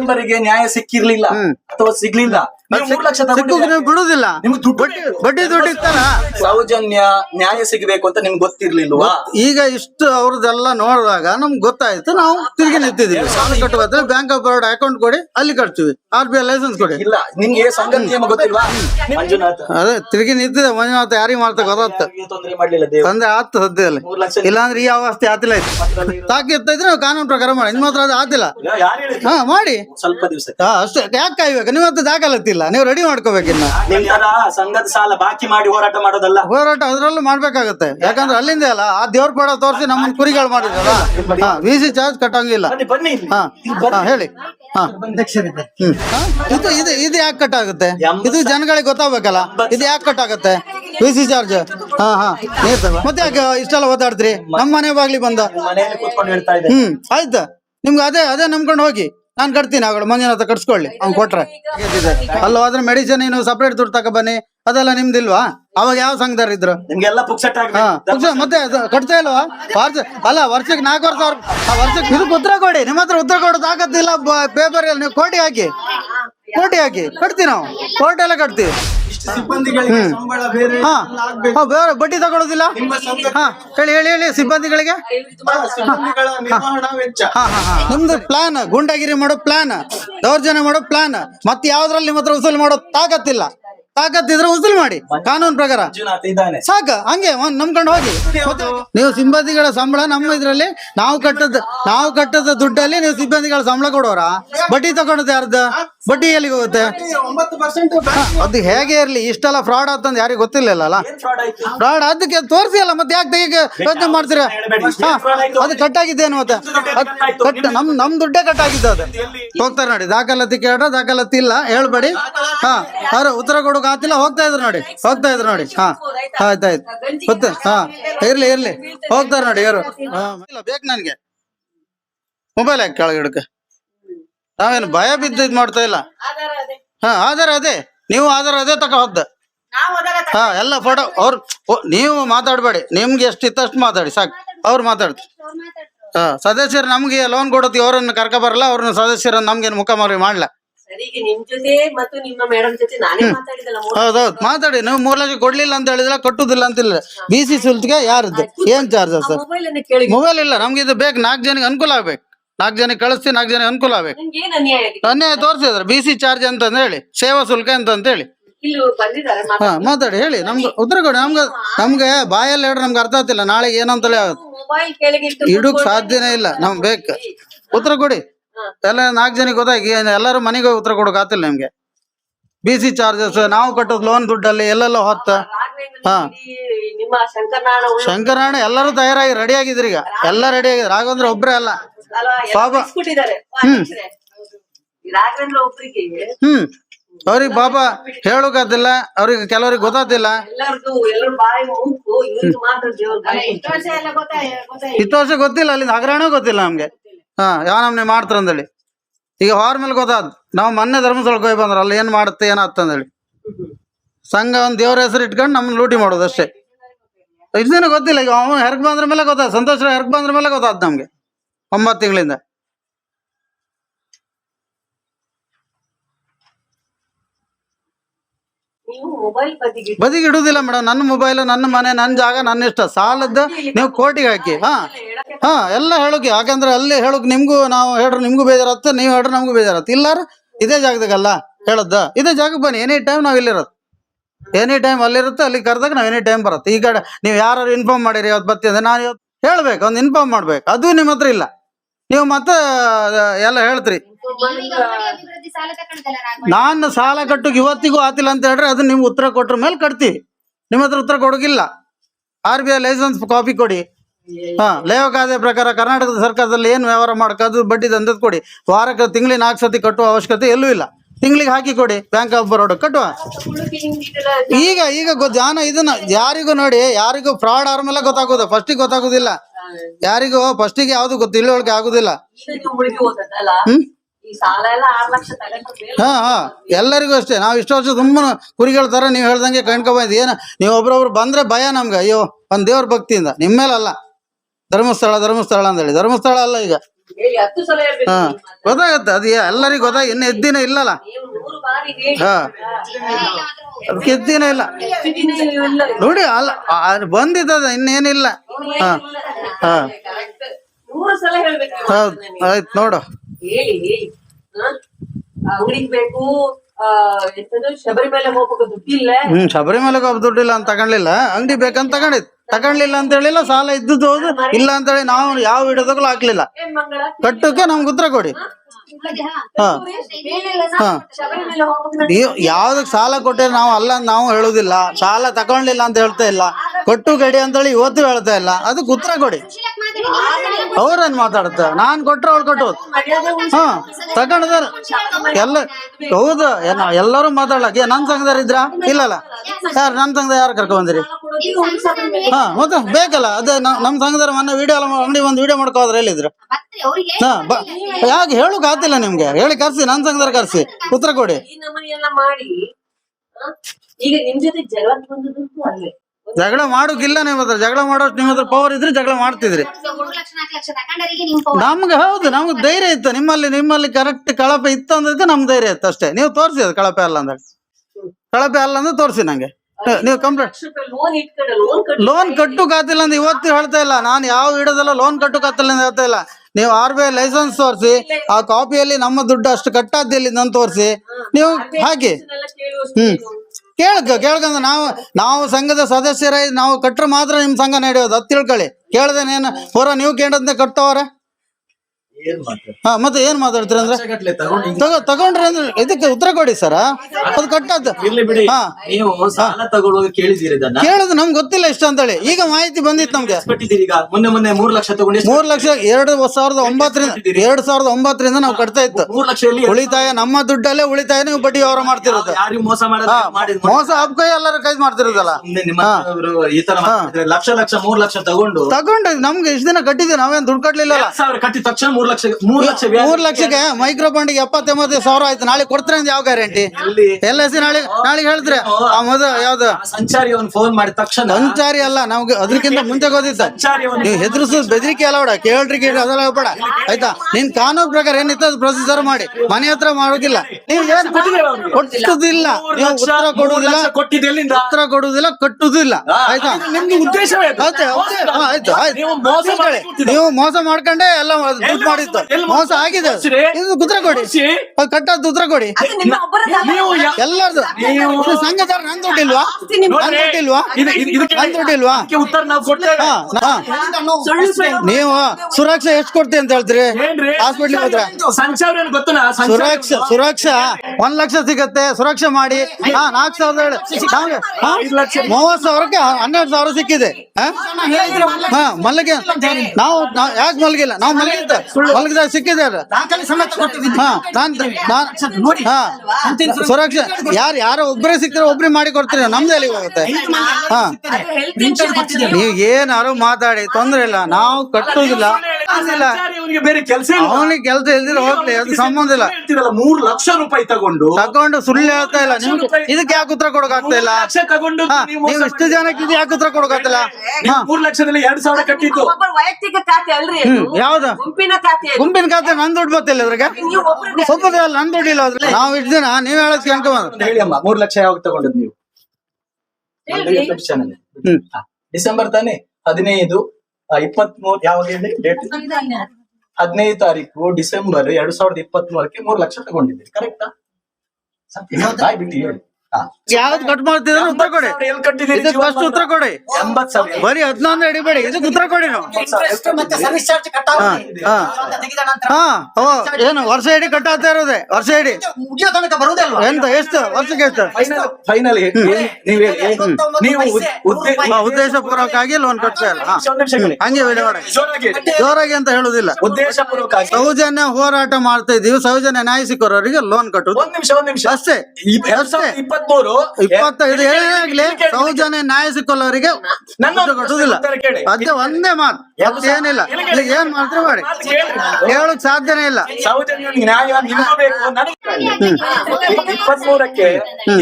ಡಿಸೆಂಬರ್ಗೆ ನ್ಯಾಯ ಸಿಕ್ಕಿರ್ಲಿಲ್ಲ ಅಥವಾ ಸಿಗ್ಲಿಲ್ಲ. ನೀವು ಮೂರು ಲಕ್ಷ ಸಿಕ್ಕುದು ತಗೊಂಡಿದ್ದೀರಾ? ನೀವು ಬಿಡುದಿಲ್ಲ. ನಿಮ್ಗೆ ದುಡ್ಡು ಬಡ್ಡಿ ಬಡ್ಡಿ ದುಡ್ಡು ಇತ್ತಲ್ಲ? ಸೌಜನ್ಯ ನ್ಯಾಯ ಸಿಗಬೇಕು ಅಂತ ನಿಮ್ಗೆ ಗೊತ್ತಿರ್ಲಿಲ್ವಾ? ಈಗ ಇಷ್ಟು ಅವ್ರದ್ದೆಲ್ಲ ನೋಡಿದಾಗ ನಮ್ಗೆ ಗೊತ್ತಾಯ್ತು. ನಾವು ತಿರುಗಿ ನಿಂತಿದ್ದೀವಿ. ಸಾಲ ಕಟ್ಟುವಾದ್ರೆ ಬ್ಯಾಂಕ್ ಆಫ್ ಬರೋಡ ಅಕೌಂಟ್ ಕೊಡಿ ಅಲ್ಲಿ ಕಟ್ತೀವಿ. ಆರ್ ಬಿ ಐ ಲೈಸೆನ್ಸ್ ಕೊಡಿ. ಇಲ್ಲ ನಿಮ್ಗೆ ಸಂಘ ನಿಯಮ ಗೊತ್ತಿಲ್ವಾ? ಮಂಜುನಾಥ್. ಅದೇ ತಿರುಗಿ ನಿಂತಿದೆ ಮಂಜುನಾಥ ಯಾರಿಗೆ ಮಾಡ್ತಾ ಗೊತ್ತಾಗ್ತ ಯಾರಿಗೂ ತೊಂದರೆ ಮಾಡ್ಲಿಲ್ಲ ದೇವ್ರು? ತಂದೆ ಆತ್ ಸದ್ಯದಲ್ಲಿ. ಮೂರ್ ಲಕ್ಷ ಇಲ್ಲಾಂದ್ರೆ ಈ ಅವಸ್ಥೆ ಆತಿಲ್ಲ ಇದು. ತಾಕಿ ಇದ್ರೆ ನಾವು ಕಾನೂನು ಪ್ರಕಾರ ಮಾಡಿ. ನಿಮ್ಮ ಹತ್ರ ಅದು ಆತಿಲ್ಲ. ಯಾರು ಹೇಳಿದ್ರು ಹಾ ಮಾಡಿ. ಸ್ವಲ್ಪ ದಿವಸ ಹಾ ಅಷ್ಟೇ. ಯಾಕೆ ಕಾಯ್ಬೇಕು? ನಿಮ್ಮ ಹತ್ರ ದಾಖಲಾತಿಲ್ಲ ನೀವು ರೆಡಿ ಮಾಡ್ಕೋಬೇಕಿನ್ನ ನಿಮ್ ತರ ಸಂಘದ ಸಾಲ ಬಾಕಿ ಮಾಡಿ ಹೋರಾಟ ಮಾಡೋದಲ್ಲ? ಹೋರಾಟ ಅದರಲ್ಲೂ ಮಾಡ್ಬೇಕಾಗತ್ತೆ. ಯಾಕಂದ್ರೆ ಅಲ್ಲಿಂದ ಅಲ್ಲ ಆ ದೇವ್ರ ಪಡ ತೋರಿಸಿ ನಮ್ಮನ್ನ ಕುರಿಗಳು ಮಾಡಿದ್ರಲ್ಲ. ಹಾ ವಿ ಸಿ ಚಾರ್ಜ್ ಕಟ್ಟಂಗಿಲ್ಲ. ಬನ್ನಿ ಬನ್ನಿ ಇಲ್ಲಿ. ಹಾ ಹಾ ಹೇಳಿ. ಹಾ. ಹ್ಮ್. ಹಾ? ಇದು ಇದು ಇದು ಯಾಕೆ ಕಟ್ ಆಗುತ್ತೆ ಇದು ಜನಗಳಿಗೆ ಗೊತ್ತಾಗ್ಬೇಕಲ್ಲ. ಇದು ಯಾಕೆ ಕಟ್ ಆಗುತ್ತೆ ವಿ ಸಿ ಚಾರ್ಜ್ ಹಾ ಹಾ. ನೀರ್ತವೆ. ಮತ್ತೆ ಯಾಕೆ ಇಷ್ಟೆಲ್ಲ ಓದಾಡ್ತೀರಿ ನಮ್ಮ ಮನೆ ಬಾಗ್ಲಿ ಬಂದ? ಮನೆಯಲ್ಲಿ ಕೂತ್ಕೊಂಡು ಹೇಳ್ತಾ ಇದ್ದೆ ಹ್ಮ್ ಆಯ್ತಾ. ನಿಮ್ಗೆ ಅದೇ ಅದೇ ನಂಬ್ಕೊಂಡು ಹೋಗಿ. ನಾನ್ ಕಟ್ತೀನಿ ಅವಳು ಮಂಜುನಾಥ ಕಟ್ಸ್ಕೊಳ್ಳಿ ಅವ್ನು ಕೊಟ್ರೆ. ಅಲ್ಲ ಹೋದ್ರೆ ಮೆಡಿಸಿನ್ ಏನು ಸಪ್ರೇಟ್ ದುಡ್ಡು ತಕ ಬನ್ನಿ ಅದೆಲ್ಲ ನಿಮ್ದಿಲ್ವಾ? ಅವಾಗ ಯಾವ ಸಂಘದಾರ ಇದ್ರು? ನಿಮ್ಗೆಲ್ಲ ಪುಕ್ಸಟ್ ಹಾ ಮತ್ತೆ ಅದು ಕಟ್ತಾ ಇಲ್ವಾ? ವರ್ಷ ಅಲ್ಲ ವರ್ಷಕ್ಕೆ ನಾಲ್ಕು ವರ್ಷ ಅವ್ರ ಆ ವರ್ಷಕ್ಕೆ ಇದಕ್ಕೆ ಉತ್ತರ ಕೊಡಿ ನಿಮ್ಮ ಹತ್ರ ಉತ್ತರ ಕೊಡೋದು ಆಗತ್ತಿಲ್ಲ ಪೇಪರ್ ಅಲ್ಲಿ ನೀವು ಕೋಟಿ ಹಾಕಿ ಕೋಟಿ ಹಾಕಿ ಕಟ್ತೀವಿ ನಾವು ಕೋಟಿ ಎಲ್ಲ ಕಟ್ತೀವಿ. ಸಿಬ್ಬಂದಿಗಳಿಗೆ ಸಂಬಳ ಬೇರೆ ಹಾ. ಹಾ, ಬೇರೆ ಬಡ್ಡಿ ತಗೊಳ್ಳೋದಿಲ್ಲ ಹಾ ಹೇಳಿ ಹೇಳಿ ಹೇಳಿ ಸಿಬ್ಬಂದಿಗಳಿಗೆ? ಸಿಬ್ಬಂದಿಗಳ ನಿರ್ವಹಣಾ ವೆಚ್ಚ. ಹಾ ಹಾ ಹಾ. ನಿಮ್ದು ಪ್ಲಾನ್ ಗುಂಡಗಿರಿ ಮಾಡೋ ಪ್ಲಾನ್ ದೌರ್ಜನ್ಯ ಮಾಡೋ ಪ್ಲಾನ್ ಮತ್ತೆ ಯಾವ್ದ್ರಲ್ಲಿ ನಿಮ್ಮ ಹತ್ರ ವಸೂಲಿ ಮಾಡೋ ತಾಕತ್ತಿಲ್ಲ. ತಾಕತ್ತಿದ್ರೆ ಉಸುಲ್ ಮಾಡಿ. ಕಾನೂನು ಪ್ರಕಾರ. ಸಾಕ ಹಂಗೆ ಒಂದ್ ನಂಬ್ಕೊಂಡು ಹೋಗಿ. ನೀವು ಸಿಬ್ಬಂದಿಗಳ ಸಂಬಳ ನಮ್ಮ ಇದ್ರಲ್ಲಿ ನಾವು ಕಟ್ಟದ ನಾವು ಕಟ್ಟದ ದುಡ್ಡಲ್ಲಿ ನೀವು ಸಿಬ್ಬಂದಿಗಳ ಸಂಬಳ ಕೊಡೋರ? ಬಡ್ಡಿ ತಗೊಂಡದ್ದು ಯಾರ್ದು? ಬಡ್ಡಿ ಎಲ್ಲಿಗೆ ಹೋಗುತ್ತೆ? ಅದು ಹೇಗೆ ಇರ್ಲಿ? ಇಷ್ಟೆಲ್ಲ ಫ್ರಾಡ್ ಆತಂದ್ ಯಾರಿಗೂ ಗೊತ್ತಿಲ್ಲಲ್ಲ ಫ್ರಾಡ್ ಅದಕ್ಕೆ ತೋರಿಸಿ ಅಲ್ಲ ಮತ್ತೆ ಯಾಕೆ ಈಗ ಯೋಚನೆ ಮಾಡ್ತೀರಾ? ಅದು ಅದು ಕಟ್ಟಾಗಿದ್ದೇನು ಮತ್ತೆ? ಕಟ್ ನಮ್ ನಮ್ ದುಡ್ಡೇ ಕಟ್ಟಾಗಿದ್ದು ಅದು. ಹೋಗ್ತಾರೆ ನೋಡಿ ದಾಖಲಾತಿ ಕೇಳ್ರ ದಾಖಲಾತಿ ಇಲ್ಲ ಹೇಳ್ಬೇಡಿ. ಹಾ ಅವ್ರ ಉತ್ತರ ಕೊಡೋಕೆ ಆತಿಲ್ಲ ಹೋಗ್ತಾ ಇದ್ರು ನೋಡಿ ಹೋಗ್ತಾ ಇದ್ರು ನೋಡಿ. ಹಾ ಆಯ್ತಾಯ್ತು ಗೊತ್ತ ಹಾ ಇರ್ಲಿ ಇರ್ಲಿ. ಹೋಗ್ತಾರೆ ನೋಡಿ ಹಾ, ಇಲ್ಲ ಬೇಕು ನನ್ಗೆ. ಮೊಬೈಲ್ ಹಾಕಿ ಕೆಳಗೆ ಹಿಡ್ಕ. ನಾವೇನು ಭಯ ಬಿದ್ದು ಇದ್ ಮಾಡ್ತಾ ಇಲ್ಲ. ಹಾ ಆಧಾರ ಅದೇ. ನೀವು ಆಧಾರ ಅದೇ ತಕ ಹೋದ ಹಾ ಎಲ್ಲ ಫೋಟೋ ಅವ್ರು ನೀವು ಮಾತಾಡಬೇಡಿ. ನಿಮ್ಗೆ ಎಷ್ಟು ಇತ್ತಷ್ಟು ಮಾತಾಡಿ ಸಾಕು. ಅವ್ರು ಮಾತಾಡ್ತಾರೆ. ಹಾ ಸದಸ್ಯರು ನಮ್ಗೆ ಲೋನ್ ಕೊಡತ್ತಿ ಅವ್ರನ್ನ ಕರ್ಕ ಬರಲ್ಲ ಅವ್ರನ್ನ ಸದಸ್ಯರನ್ನ ನಮ್ಗೇನು ಮುಖಮಾರಿ ಮಾಡ್ಲ? ಹೌದೌದು ಮಾತಾಡಿ. ನೀವು ಮೂರ್ ಲಕ್ಷ ಕೊಡ್ಲಿಲ್ಲ ಅಂತ ಹೇಳಿದ್ರೆ ಕಟ್ಟುದಿಲ್ಲ ಅಂತಿಲ್ಲ ಬಿ ಸಿ ಸುಲ್ಟ್ಗೆ ಯಾರದ್ದು ಏನ್ ಚಾರ್ಜಸ್ ಅನ್ನ ಕೇಳಿ. ಮೊಬೈಲ್ ಇಲ್ಲ ನಮ್ಗೆ ಇದು ಬೇಕು. ನಾಲ್ಕು ಜನಕ್ಕೆ ಅನುಕೂಲ ಆಗ್ಬೇಕು. ನಾಲ್ಕು ಜನಕ್ಕೆ ಕಳಿಸ್ತೀನಿ ನಾಲ್ಕು ಜನ ಅನುಕೂಲ ಆಗ್ಬೇಕು. ಅನ್ಯಾಯ ತೋರಿಸಿದ್ರೆ. ಬಿ ಸಿ ಚಾರ್ಜ್ ಅಂತ ಹೇಳಿ ಸೇವಾ ಶುಲ್ಕ ಅಂತ ಅಂತ ಹೇಳಿ ಹಾ ಮಾತಾಡಿ ಹೇಳಿ. ನಮ್ಗೆ ಉತ್ತರ ಕೊಡಿ. ನಮ್ಗೆ ನಮ್ಗೆ ಬಾಯಲ್ಲಿ ಹೇಳಿ ನಮ್ಗೆ ಅರ್ಥ ಆಗ್ತಿಲ್ಲ. ನಾಳೆ ಏನಂತಲೇ ಆಗುತ್ತೆ ಇಡಕ್ ಸಾಧ್ಯನೇ ಇಲ್ಲ. ನಮ್ಗೆ ಬೇಕು. ಉತ್ತರ ಕೊಡಿ. ಎಲ್ಲ ನಾಲ್ಕು ಜನಕ್ಕೆ ಗೊತ್ತಾಗಿ ಎಲ್ಲರೂ ಮನೆಗೆ ಹೋಗಿ ಉತ್ತರ ಕೊಡಕ್ ಆತಿಲ್ಲ ನಿಮ್ಗೆ. ಬಿ ಸಿ ಚಾರ್ಜಸ್ ನಾವು ಕಟ್ಟೋದು ಲೋನ್ ದುಡ್ಡಲ್ಲಿ ಎಲ್ಲೆಲ್ಲ ಹೊತ್ತ ಹಾ. ಶಂಕರಣ್ಣ ಎಲ್ಲರೂ ತಯಾರಾಗಿ ರೆಡಿ ಆಗಿದ್ರಿ ಈಗ. ಎಲ್ಲ ರೆಡಿ ಆಗಿದ್ರು. ರಾಘವೇಂದ್ರ ಒಬ್ರೇ ಅಲ್ಲ. ಪಾಪ. ಹ್ಮ್. ಹ್ಮ್. ಅವ್ರಿಗೆ ಪಾಪ ಹೇಳೋಕಾದಿಲ್ಲ ಅವ್ರಿಗೆ ಕೆಲವ್ರಿಗೆ ಗೊತ್ತಾತಿಲ್ಲ. ಇತ್ತು ವರ್ಷ ಗೊತ್ತಿಲ್ಲ ಅಲ್ಲಿ ಹಗರಣ ಗೊತ್ತಿಲ್ಲ ನಮ್ಗೆ. ಹಾ ಯಾವ ನಮ್ನೆ ಮಾಡ್ತಾರ ಅಂದೇಳಿ. ಈಗ ಹೊರ ಮೇಲೆ ಗೊತ್ತಾದ್ ನಾವು ಮೊನ್ನೆ ಧರ್ಮಸ್ಥಳಕ್ಕೆ ಹೋಗಿ ಬಂದ್ರ, ಅಲ್ಲಿ ಏನ್ ಮಾಡುತ್ತೆ ಏನಾಗ್ತಂದೇಳಿ ಸಂಘ ಒಂದು ದೇವ್ರ ಹೆಸರು ಇಟ್ಕೊಂಡು ನಮ್ಮನ್ನ ಲೂಟಿ ಮಾಡೋದು ಅಷ್ಟೇ. ಇಷ್ಟು ದಿನ ಗೊತ್ತಿಲ್ಲ, ಈಗ ಅವನು ಹೆರ್ಗ್ ಬಂದ್ರ ಮೇಲೆ ಗೊತ್ತಾದ್, ಸಂತೋಷ ಹೆರ್ಗ್ ಬಂದ್ರ ಮೇಲೆ ಗೊತ್ತಾದ್ ನಮಗೆ. ಒಂಬತ್ತು ತಿಂಗಳಿಂದ ನೀವು ಮೊಬೈಲ್ ಬದಿಗೆ ಇಡುದಿಲ್ಲ ಮೇಡಮ್. ನನ್ನ ಮೊಬೈಲ್ ನನ್ನ ಮನೆ ನನ್ನ ಜಾಗ ನನ್ನ ಇಷ್ಟ. ಸಾಲದ್ದು ನೀವು ಕೋರ್ಟಿಗೆ ಹಾಕಿ. ಹಾ. ಹಾ ಎಲ್ಲ ಹೇಳೋಕೆ ಯಾಕಂದ್ರೆ ಅಲ್ಲಿ ಹೇಳೋಕೆ ನಿಮ್ಗೂ ನಾವು ಹೇಳ್ರಿ ನಿಮ್ಗೂ ಬೇಜಾರತ್ತ ನೀವು ಹೇಳ್ರಿ ನಮಗೂ ಬೇಜಾರತ್ತ ಇಲ್ಲಾರ ಇದೇ ಜಾಗದಾಗಲ್ಲ ಹೇಳದ್ದ. ಇದೇ ಜಾಗಕ್ಕೆ ಬನ್ನಿ. ಎನಿ ಟೈಮ್ ನಾವು ಇಲ್ಲಿರೋದು. ಎನಿ ಟೈಮ್ ಅಲ್ಲಿರುತ್ತೆ ಅಲ್ಲಿ ಕರೆದಾಗ ನಾವು ಎನಿ ಟೈಮ್ ಬರುತ್ತೆ. ಕಡೆ ನೀವು ಯಾರು ಇನ್ಫಾರ್ಮ್ ಮಾಡಿರಿ ಇವತ್ತು ಬರ್ತೀವಿ ಅಂದ್ರೆ ನಾನು ಇವತ್ತು ಹೇಳ್ಬೇಕು ಒಂದು ಇನ್ಫಾರ್ಮ್ ಮಾಡ್ಬೇಕು. ಅದು ನಿಮ್ಮ ಹತ್ರ ಇಲ್ಲ. ನೀವು ಮತ್ತೆ ಎಲ್ಲ ಹೇಳ್ತೀರಿ. ನಾನು ಸಾಲ ಕಟ್ಟು ಇವತ್ತಿಗೂ ಆತಿಲ್ಲ ಅಂತ ಹೇಳ್ರಿ, ಅದನ್ನ ನಿಮ್ಗೆ ಉತ್ತರ ಕೊಟ್ರ ಮೇಲೆ ಕಟ್ತೀವಿ. ನಿಮ್ಮ ಹತ್ರ ಉತ್ತರ ಕೊಡೋಗಿಲ್ಲ R B I licence copy ಕೊಡಿ. ಹಾ ಲೇವ ಕಾಯ್ದೆ ಪ್ರಕಾರ ಕರ್ನಾಟಕದ ಸರ್ಕಾರದಲ್ಲಿ ಏನು ವ್ಯವಹಾರ ಮಾಡೋದು ಬಡ್ಡಿ ದಂಧದ ಕೊಡಿ. ವಾರಕ್ಕೆ ತಿಂಗಳಿಗೆ ನಾಲ್ಕು ಸತಿ ಕಟ್ಟುವ ಅವಶ್ಯಕತೆ ಎಲ್ಲೂ ಇಲ್ಲ. ತಿಂಗಳಿಗೆ ಹಾಕಿ ಕೊಡಿ ಬ್ಯಾಂಕ್ ಆಫ್ ಬರೋಡ ಕಟ್ಟುವ. ಈಗ ಈಗ ಜಾನ ಇದನ್ನ ಯಾರಿಗೂ ನೋಡಿ, ಯಾರಿಗೂ ಫ್ರಾಡ್ ಆದ್ಮೇಲೆ ಗೊತ್ತಾಗೋದು ಫಸ್ಟಿಗೆ ಗೊತ್ತಾಗೋದಿಲ್ಲ. ಯಾರಿಗೂ ಫಸ್ಟಿಗೆ ಯಾವ್ದು ಗೊತ್ತು ತಿಳುವಳಿಕೆ ಆಗುದಿಲ್ಲ. ಹಾ ಹಾ. ಎಲ್ಲರಿಗೂ ಅಷ್ಟೇ. ನಾವು ಇಷ್ಟು ವರ್ಷ ತುಂಬಾ ಕುರಿಗಳ ತರ ನೀವು ಹೇಳ್ದಂಗೆ ಕಣ್ಕೊಬಂದ್ ಏನ ನೀವು ಒಬ್ರೊಬ್ರು ಬಂದ್ರೆ ಭಯ ನಮ್ಗೆ. ಅಯ್ಯೋ ಒಂದ್ ದೇವ್ರ ಭಕ್ತಿಯಿಂದ. ನಿಮ್ಮ ಅಲ್ಲ ಧರ್ಮಸ್ಥಳ ಧರ್ಮಸ್ಥಳ ಅಂತ ಹೇಳಿ. ಧರ್ಮಸ್ಥಳ ಅಲ್ಲ ಈಗ. ಹಾ ಗೊತ್ತಾಗತ್ತೆ. ಅದು ಎಲ್ಲರಿಗೂ ಗೊತ್ತಾಗ ಇನ್ನು ಎದ್ದಿನ ಇಲ್ಲಲ್ಲ. ಹಾ. ಅದಕ್ಕೆ ಎದ್ದಿನ ಇಲ್ಲ. ನೋಡಿ ಅಲ್ಲ ಬಂದಿದ್ದದ ಇನ್ನೇನಿಲ್ಲ. ಹಾ. ಹೌದು. ಆಯ್ತು ನೋಡು. ಬೇಕು ಹೋಗ್ಬೇಕು ದುಡ್ಡಿಲ್ಲ. ಹ್ಮ್ ಶಬರಿಮಲೆಗೆ ಹೋಗ್ ದುಡ್ಡಿಲ್ಲ ಅಂತ ತಗೊಂಡ್ಲಿಲ್ಲ ಅಂಗಡಿ ಬೇಕಂತ ತಗೊಂಡಿದ್ ತಗೊಂಡ್ಲಿಲ್ಲ ಅಂತ ಹೇಳಿಲ್ಲ ಸಾಲ ಇದ್ದದ್ದು ಹೌದು. ಇಲ್ಲ ಅಂತ ಹೇಳಿ ನಾವು ಯಾವ ಹಿಡಿದಾಗಲೂ ಹಾಕ್ಲಿಲ್ಲ. ಕಟ್ಟಕ್ಕೆ ನಮ್ಗೆ ಉತ್ತರ ಕೊಡಿ. ಯಾವ್ದಕ್ ಸಾಲ ಕೊಟ್ಟಿದ್ರೆ ನಾವು ಅಲ್ಲ ನಾವು ಹೇಳುದಿಲ್ಲ. ಸಾಲ ತಗೊಂಡ್ಲಿಲ್ಲ ಅಂತ ಹೇಳ್ತಾ ಇಲ್ಲ. ಕೊಟ್ಟು ಗಡಿ ಅಂತೇಳಿ ಇವತ್ತು ಹೇಳ್ತಾ ಇಲ್ಲ. ಅದಕ್ಕೆ ಉತ್ತರ ಕೊಡಿ. ಅವ್ರನ್ ಮಾತಾಡುತ್ತ? ನಾನ್ ಕೊಟ್ರೆ ಅವ್ರು ಕೊಟ್ಟು ಹ ತಗೊಂಡದಾರ ಎಲ್ಲ ಹೌದು ಎಲ್ಲರೂ ಮಾತಾಡ್ಲಕ್ ಏ ನನ್ ಸಂಘದಾರ ಇದ್ರ ಇಲ್ಲಲ್ಲ. ಯಾರು ನನ್ ಸಂಘದ ಯಾರು ಕರ್ಕೊಂಡ್ ಬಂದಿರಿ? ಹಾ ಮತ್ತೆ ಬೇಕಲ್ಲ ಅದೇ ನಮ್ಮ ನಮ್ ಸಂಘದವ್ರ ಮೊನ್ನೆ ವಿಡಿಯೋ ಎಲ್ಲ ಅಂಗಡಿ ಒಂದು ವಿಡಿಯೋ ಮಾಡ್ಕೋದ್ರೆ ಎಲ್ಲಿದ್ರು? ಅವ್ರಿಗೆ ಹಾ ಬ ಯಾಕೆ ಹೇಳುಕ್ ಆತಿಲ್ಲ ನಿಮ್ಗೆ? ಹೇಳಿ ಕರ್ಸಿ ನನ್ ಸಂಘದವ್ರ ಕರ್ಸಿ. ಉತ್ತರ ಕೊಡಿ. ಈ ನಮನಿ ಮಾಡಿ ಈಗ ನಿಮ್ ಜೊತೆ ಜಗಳ ಬಂದದ್ದು ಅಲ್ಲೇ. ಜಗಳ ಮಾಡೋಕಿಲ್ಲ ನಿಮ್ಮ ಹತ್ರ. ಜಗಳ ಮಾಡೋಷ್ಟು ನಿಮ್ಮ ಹತ್ರ ಪವರ್ ಇದ್ರೆ ಜಗಳ ಮಾಡ್ತಿದ್ರಿ. ನಮ್ಗೆ ಹೌದು ನಮ್ಗೆ ಧೈರ್ಯ ಇತ್ತು. ನಿಮ್ಮಲ್ಲಿ ನಿಮ್ಮಲ್ಲಿ ಕರೆಕ್ಟ್ ಕಳಪೆ ಇತ್ತು ಅಂದ್ರೆ ನಮ್ ಧೈರ್ಯ ಇತ್ತು ಅಷ್ಟೇ. ನೀವು ತೋರಿಸಿ ಅದು ಕಳಪೆ ಅಲ್ಲ ಅಂದ್ರೆ. ಕಳಪೆ ಅಲ್ಲ ಅಂದ್ರೆ ತೋರಿಸಿ ನಂಗೆ. ನೀವು ಕಂಪ್ಲೇಂಟ್. ಲೋನ್ ಇಟ್ಕೊಂಡೆ ಲೋನ್ ಕಟ್ಟಿ ಲೋನ್ ಕಟ್ಟು ಕಾತಿಲ್ಲ ಅಂತ ಇವತ್ತು ಹೇಳ್ತಾ ಇಲ್ಲ. ನಾನು ಯಾವ ಇಡೋದಲ್ಲ ಲೋನ್ ಕಟ್ಟು ಕಾತಿಲ್ಲ ಅಂತ ಹೇಳ್ತಾ ಇಲ್ಲ. ನೀವು ಆರ್ ಬಿ ಐ ಲೈಸೆನ್ಸ್ ತೋರಿಸಿ ಆ ಕಾಪಿಯಲ್ಲಿ ನಮ್ಮ ದುಡ್ಡು ಅಷ್ಟು ಕಟ್ಟಾದ್ದಲ್ಲಿ ನಾನು ತೋರಿಸಿ ನೀವು ಹಾಕಿ ಹ್ಮ್. ಕೇಳ್ಕ ಕೇಳ್ಕಂದ ನಾವು ನಾವು ಸಂಘದ ಸದಸ್ಯರಾಗಿ ನಾವು ಕಟ್ಟರೆ ಮಾತ್ರ ನಿಮ್ ಸಂಘ ನಡೆಯೋದು. ಅದು ತಿಳ್ಕೊಳ್ಳಿ. ಕೇಳ್ದೇನೇನು? ಹೊರ ನೀವು ಕೇಳದ್ನೆ ಮಾತ್ರ ಹಾ ಮತ್ತೆ ಏನ್ ಮಾತಾಡ್ತೀರಿ ಅಂದ್ರೆ? ಲಕ್ಷಗಟ್ಲೆ ತಗೊಂಡು ತಗೋ ತಗೊಂಡ್ರಿ ಅಂದ್ರೆ ಇದಕ್ಕೆ ಉತ್ತರ ಕೊಡಿ ಸರ. ಅದು ಕಟ್ಟದ ಹಾ. ನೀವು ಸಾಲ ತಗೊಳ್ಳುವಾಗ ಕೇಳಿದಿರಿ ಇದನ್ನ. ಕೇಳುದು ನಮ್ಗೆ ಗೊತ್ತಿಲ್ಲ ಇಷ್ಟ ಅಂತೇಳಿ. ಈಗ ಮಾಹಿತಿ ಬಂದಿತ್ತು ನಮ್ಗೆ. ಎಷ್ಟ್ ಈಗ. ಮೊನ್ನೆ ಮೊನ್ನೆ ಮೂರ್ ಲಕ್ಷ ತಗೊಂಡು ಮೂರ್ ಲಕ್ಷ ಎರಡು ಸಾವಿರದ ಒಂಬತ್ತರಿಂದ ಎರಡ್ ಸಾವಿರದ ಒಂಬತ್ತರಿಂದ ನಾವು ಕಟ್ತಾ ಇತ್ತು. ಮೂರ್ ಲಕ್ಷ ಎಲ್ಲಿ ಉಳಿತಾಯ ನಮ್ಮ ದುಡ್ಡಲ್ಲೇ ಉಳಿತಾಯ ನೀವು ಬಡ್ಡಿ ವ್ಯವಹಾರ ಮಾಡ್ತಿರೋದು. ಯಾರಿಗೂ ಮೋಸ ಮಾಡೋದು ಮೋಸ. ಹಬ್ಬ ಕೈ ಎಲ್ಲರೂ ಕೈ ಮಾಡ್ತಿರೋದಲ್ಲ. ಈ ತರ ಲಕ್ಷ ಲಕ್ಷ ಮೂರ್ ಲಕ್ಷ ತಗೊಂಡು ತಗೊಂಡು. ನಮ್ಗೆ ಇಷ್ಟ ದಿನ ಕಟ್ಟಿದ್ವಿ ನಾವೇನ್ ದುಡ್ಡು ಕಟ್ಲಿಲ್ಲ ಸಾವಿರ ಕಟ್ಟಿದ ತಕ್ಷಣ ಮೂರ್ ಲಕ್ಷ ಮೂರ್ ಲಕ್ಷ ಮೂರ್ ಲಕ್ಷಕ್ಕೆ ಮೈಕ್ರೋ ಫಂಡ್ಗೆ ಎಪ್ಪತ್ತೆಂಬತ್ತು ಸಾವಿರ ಆಯ್ತು. ನಾಳೆ ಕೊಡ್ತಾರೆ ಅಂತ ಯಾವ ಗ್ಯಾರಂಟಿ? ಎಲ್ ಎಸ್ ಸಿ ನಾಳೆ ನಾಳೆ ಹೇಳಿದ್ರೆ ಆ ಮೊದಲು ಯಾವ್ದು? ಸಂಚಾರಿ ಅವ್ನು ಫೋನ್ ಮಾಡಿದ ತಕ್ಷಣ. ಸಂಚಾರಿ ಅಲ್ಲ ನಮ್ಗೆ ಅದಕ್ಕಿಂತ ಮುಂದೆ ಅವನು ನೀವು ಹೆದರ್ಸೋದು ಬೆದರಿಕೆ ಅಲ್ಲ ಬೇಡ ಕೇಳ್ರಿ ಕೇಳಿ ಅದೆಲ್ಲ ಬೇಡ. ಆಯ್ತಾ? ನಿನ್ ಕಾನೂನು ಪ್ರಕಾರ ಏನಿತ್ತು ಅದು ಪ್ರೊಸೀಜರ್ ಮಾಡಿ. ಮನೆ ಹತ್ರ ಮಾಡೋದಿಲ್ಲ. ನೀವು ಏನು ಕೊಟ್ಟುದಿಲ್ಲ. ನೀವು ಉತ್ತರ ಕೊಡುವುದಿಲ್ಲ. ಕೊಟ್ಟಿದ್ದು ಉತ್ತರ ಕೊಡುವುದಿಲ್ಲ ಕಟ್ಟುವುದಿಲ್ಲ. ಆಯ್ತಾ? ನಿಮ್ಗೆ ಉದ್ದೇಶ ಅದು. ಆಯ್ತು, ಆಯ್ತು, ಆಯ್ತು, ಆಯ್ತು. ನೀವು ಮೋಸ ಮಾಡ್ಕೊಂಡೇ ನೀವು ಮೋಸ ಮಾಡ್ಕೊಂಡೆ ಎಲ್ಲ ಮಾಡಿದ್ದು. ಮೋಸ ಆಗಿದೆ. ಇದು. ಉತ್ತರ ಕೊಡಿ. ಕಟ್ಟದ್ದು ಉತ್ತರ ಕೊಡಿ ಎಲ್ಲರದು. ನೀವು- ಸಂಘದವ್ರು ನನ್ ದುಡ್ಡಿಲ್ವಾ ನನ್ ನೋಡ್ರಿ, ದುಡ್ಡಿಲ್ವಾ ಇದು- ಇದು- ನನ್ ದುಡ್ಡಿಲ್ವಾ ಇದಕ್ಕೆ ಉತ್ತರ ನಾವು ಸುರಕ್ಷಾ ಎಷ್ಟು ಕೊಡ್ತೀವಿ ಅಂತ ಹೇಳ್ತೀರಿ? ಹಾಸ್ಪಿಟ್ಲಿಗೆ ಹೋದ್ರೆ. ಸುರಕ್ಷಾ ಸುರಕ್ಷಾ. ಒಂದ್ ಲಕ್ಷ ಸಿಗತ್ತೆ. ಸುರಕ್ಷಾ ಮಾಡಿ. ಹಾ ನಾಲ್ಕು ಸಾವಿರದ. ಮೂವತ್ ಸಾವಿರಕ್ಕೆ ಹನ್ನೆರಡು ಸಾವಿರ ಸಿಕ್ಕಿದೆ. ಹಾ? ಹಾ ಮಲ್ಲಿಗೆ. ನಾವು ನಾವು ಯಾಕೆ ಮಲಗಿಲ್ಲ ನಾವು ಮಲಗಿದ್ದ ಮಲಗಿದಾಗ ಸಮೇತ ಅದು. ಹಾ ನಾನ್ ನಾನ್ ಹಾ. ಸುರಕ್ಷಾ ಯಾರು ಯಾರೋ ಒಬ್ಬರೇ ಸಿಕ್ಕಿದ್ರೆ ಒಬ್ಬರೇ ಮಾಡಿ ಕೊಡ್ತೀರಿ ನಮ್ದು ಎಲ್ಲಿಗೆ ಹೋಗುತ್ತೆ. ಹಾ. ಹೆಲ್ತ್ ಇನ್ಶೂರೆನ್ಸ್ ನೀವು ಏನಾರು ಮಾತಾಡಿ ತೊಂದ್ರೆ ಇಲ್ಲ. ನಾವು ಕಟ್ಟುದಿಲ್ಲ ಬೇರೆ ಕೆಲಸ ಅವನಿಗೆ ಕೆಲಸ ಇಲ್ದಿರ ಹೋಗ್ಲಿ ಅದು ಸಂಬಂಧ ಇಲ್ಲ. ಮೂರು ಲಕ್ಷ ರೂಪಾಯಿ ತಗೊಂಡು. ತಕೊಂಡು ಸುಳ್ಳು ಹೇಳ್ತಾ ಇಲ್ಲ. ನಿಮ್ಗೆ ಇದಕ್ಕೆ ಯಾಕೆ ಉತ್ತರ ಕೊಡೋಕಾಗ್ತಾ ಇಲ್ಲ? ತಗೊಂಡು ನೀವು ಇಷ್ಟು ಜನಕ್ಕೆ ಇದು ಯಾಕೆ ಉತ್ತರ ಕೊಡಕ್ ಆಗ್ತಿಲ್ಲ? ನೀವು ಮೂರ್ ಲಕ್ಷದಲ್ಲಿ ಎರಡ್ ಸಾವಿರ ಕಟ್ಟಿತ್ತು ವೈಯಕ್ತಿಕ ಖಾತೆ ಅಲ್ರಿ ಯಾವ್ದು? ಗುಂಪಿನ. ಗುಂಪಿನ ಖಾತೆ ನನ್ ದುಡ್ಡು ಬರ್ತಿಲ್ಲ ಇದ್ರಾಗ ಸ್ವಲ್ಪ ನನ್ ದುಡ್ಡು ಇಲ್ಲ ಅದ್ರಲ್ಲಿ ನಾವು ಇಷ್ಟು ದಿನ ನೀವ್ ಹೇಳಕ್ ಕೇಳ್ಕೊಂಬಂದ್ ಹೇಳಿ ಅಮ್ಮ ಮೂರ್ ಲಕ್ಷ ಯಾವಾಗ ತಗೊಂಡದ್ ನೀವು? ಡಿಸೆಂಬರ್ ತಾನೆ? ಹದಿನೈದು ಇಪ್ಪತ್ ಮೂರ್ ಯಾವಾಗ ಹೇಳಿ? ಡೇಟ್ ಹದಿನೈದು ತಾರೀಕು ಡಿಸೆಂಬರ್ ಎರಡ್ ಸಾವಿರದ ಇಪ್ಪತ್ತ್ ಮೂರಕ್ಕೆ ಮೂರ್ ಲಕ್ಷ ತಗೊಂಡಿದ್ದೀರಿ. ಕರೆಕ್ಟಾ ಬಾಯ್ ಬಿಟ್ಟು ಹೇಳಿ. ಯಾವ್ದು ಕಟ್ ಮಾಡ್ತಿದ್ರು ಉತ್ತರ ಕೊಡಿ. ಇದಕ್ಕೆ ಫಸ್ಟ್ ಉತ್ತರ ಕೊಡಿ. ಎಂಬತ್ ಸಾವಿರ ಬರೀ ಹದಿನೊಂದು ಹಿಡಿಬೇಡಿ ಇದಕ್ಕೆ ಉತ್ತರ ಕೊಡಿ ನಾವು. ಇಂಟ್ರೆಸ್ಟ್ ಮತ್ತೆ ಸರ್ವಿಸ್ ಚಾರ್ಜ್ ಕಟ್ ಹಾ, ಹಾ. ತೆಗೆದ ನಂತರ ಹಾ ಓ ಏನು ವರ್ಷ ಇಡೀ ಕಟ್ಟಾಗ್ತಾ ಇರೋದೆ? ವರ್ಷ ಇಡೀ ಮುಗಿಯೋ ತನಕ ಎಂತ ಎಷ್ಟು? ವರ್ಷಕ್ಕೆ ಎಷ್ಟು? ಫೈನಲ್ ಫೈನಲ್ ನೀವು ಉದ್ದೇಶ ಉದ್- ಉದ್ದೇ- ಲೋನ್ ಕಟ್ತಾ ಇಲ್ಲ. ಹಂಗೆ ಮಾಡಿ. ಜೋರಾಗಿ ಜೋರಾಗಿ ಅಂತ ಹೇಳುದಿಲ್ಲ. ಉದ್ದೇಶಪೂರ್ವಕವಾಗಿ. ಸೌಜನ್ಯ ಹೋರಾಟ ಮಾಡ್ತಾ ಇದೀವಿ. ಸೌಜನ್ಯ ನ್ಯಾಯ ಸಿಕ್ಕೋರಿಗೆ ಲೋನ್ ಕಟ್ಟುದು ಒಂದ್ ನಿಮಿಷ ಒಂದ್ ನಿಮಿಷ. ಅಷ್ಟೇ. ಸಾವಿರದ ಇಪ್ಪತ್ಮೂರು ಇಪ್ಪತ್ತೈದು ಆಗ್ಲಿ. ಸೌಜನ್ಯ ನ್ಯಾಯ ಸಿಕ್ಕೋಲ್ಲವರಿಗೆ ನನ್ನ ಕಟ್ಟುದಿಲ್ಲ ಅದೇ ಒಂದೇ ಮಾತು. ಏನಿಲ್ಲ. ಇಲ್ಲಿ ಏನ್ ಮಾಡ್ತೀವಿ ಮಾಡಿ? ಹೇಳಕ್ ಸಾಧ್ಯನೇ ಇಲ್ಲ. ಸೌಜನ್ಯ ನ್ಯಾಯ ನಿಮಗೂ ಬೇಕು. ನನಗೆ ಇಪ್ಪತ್ ಮೂರಕ್ಕೆ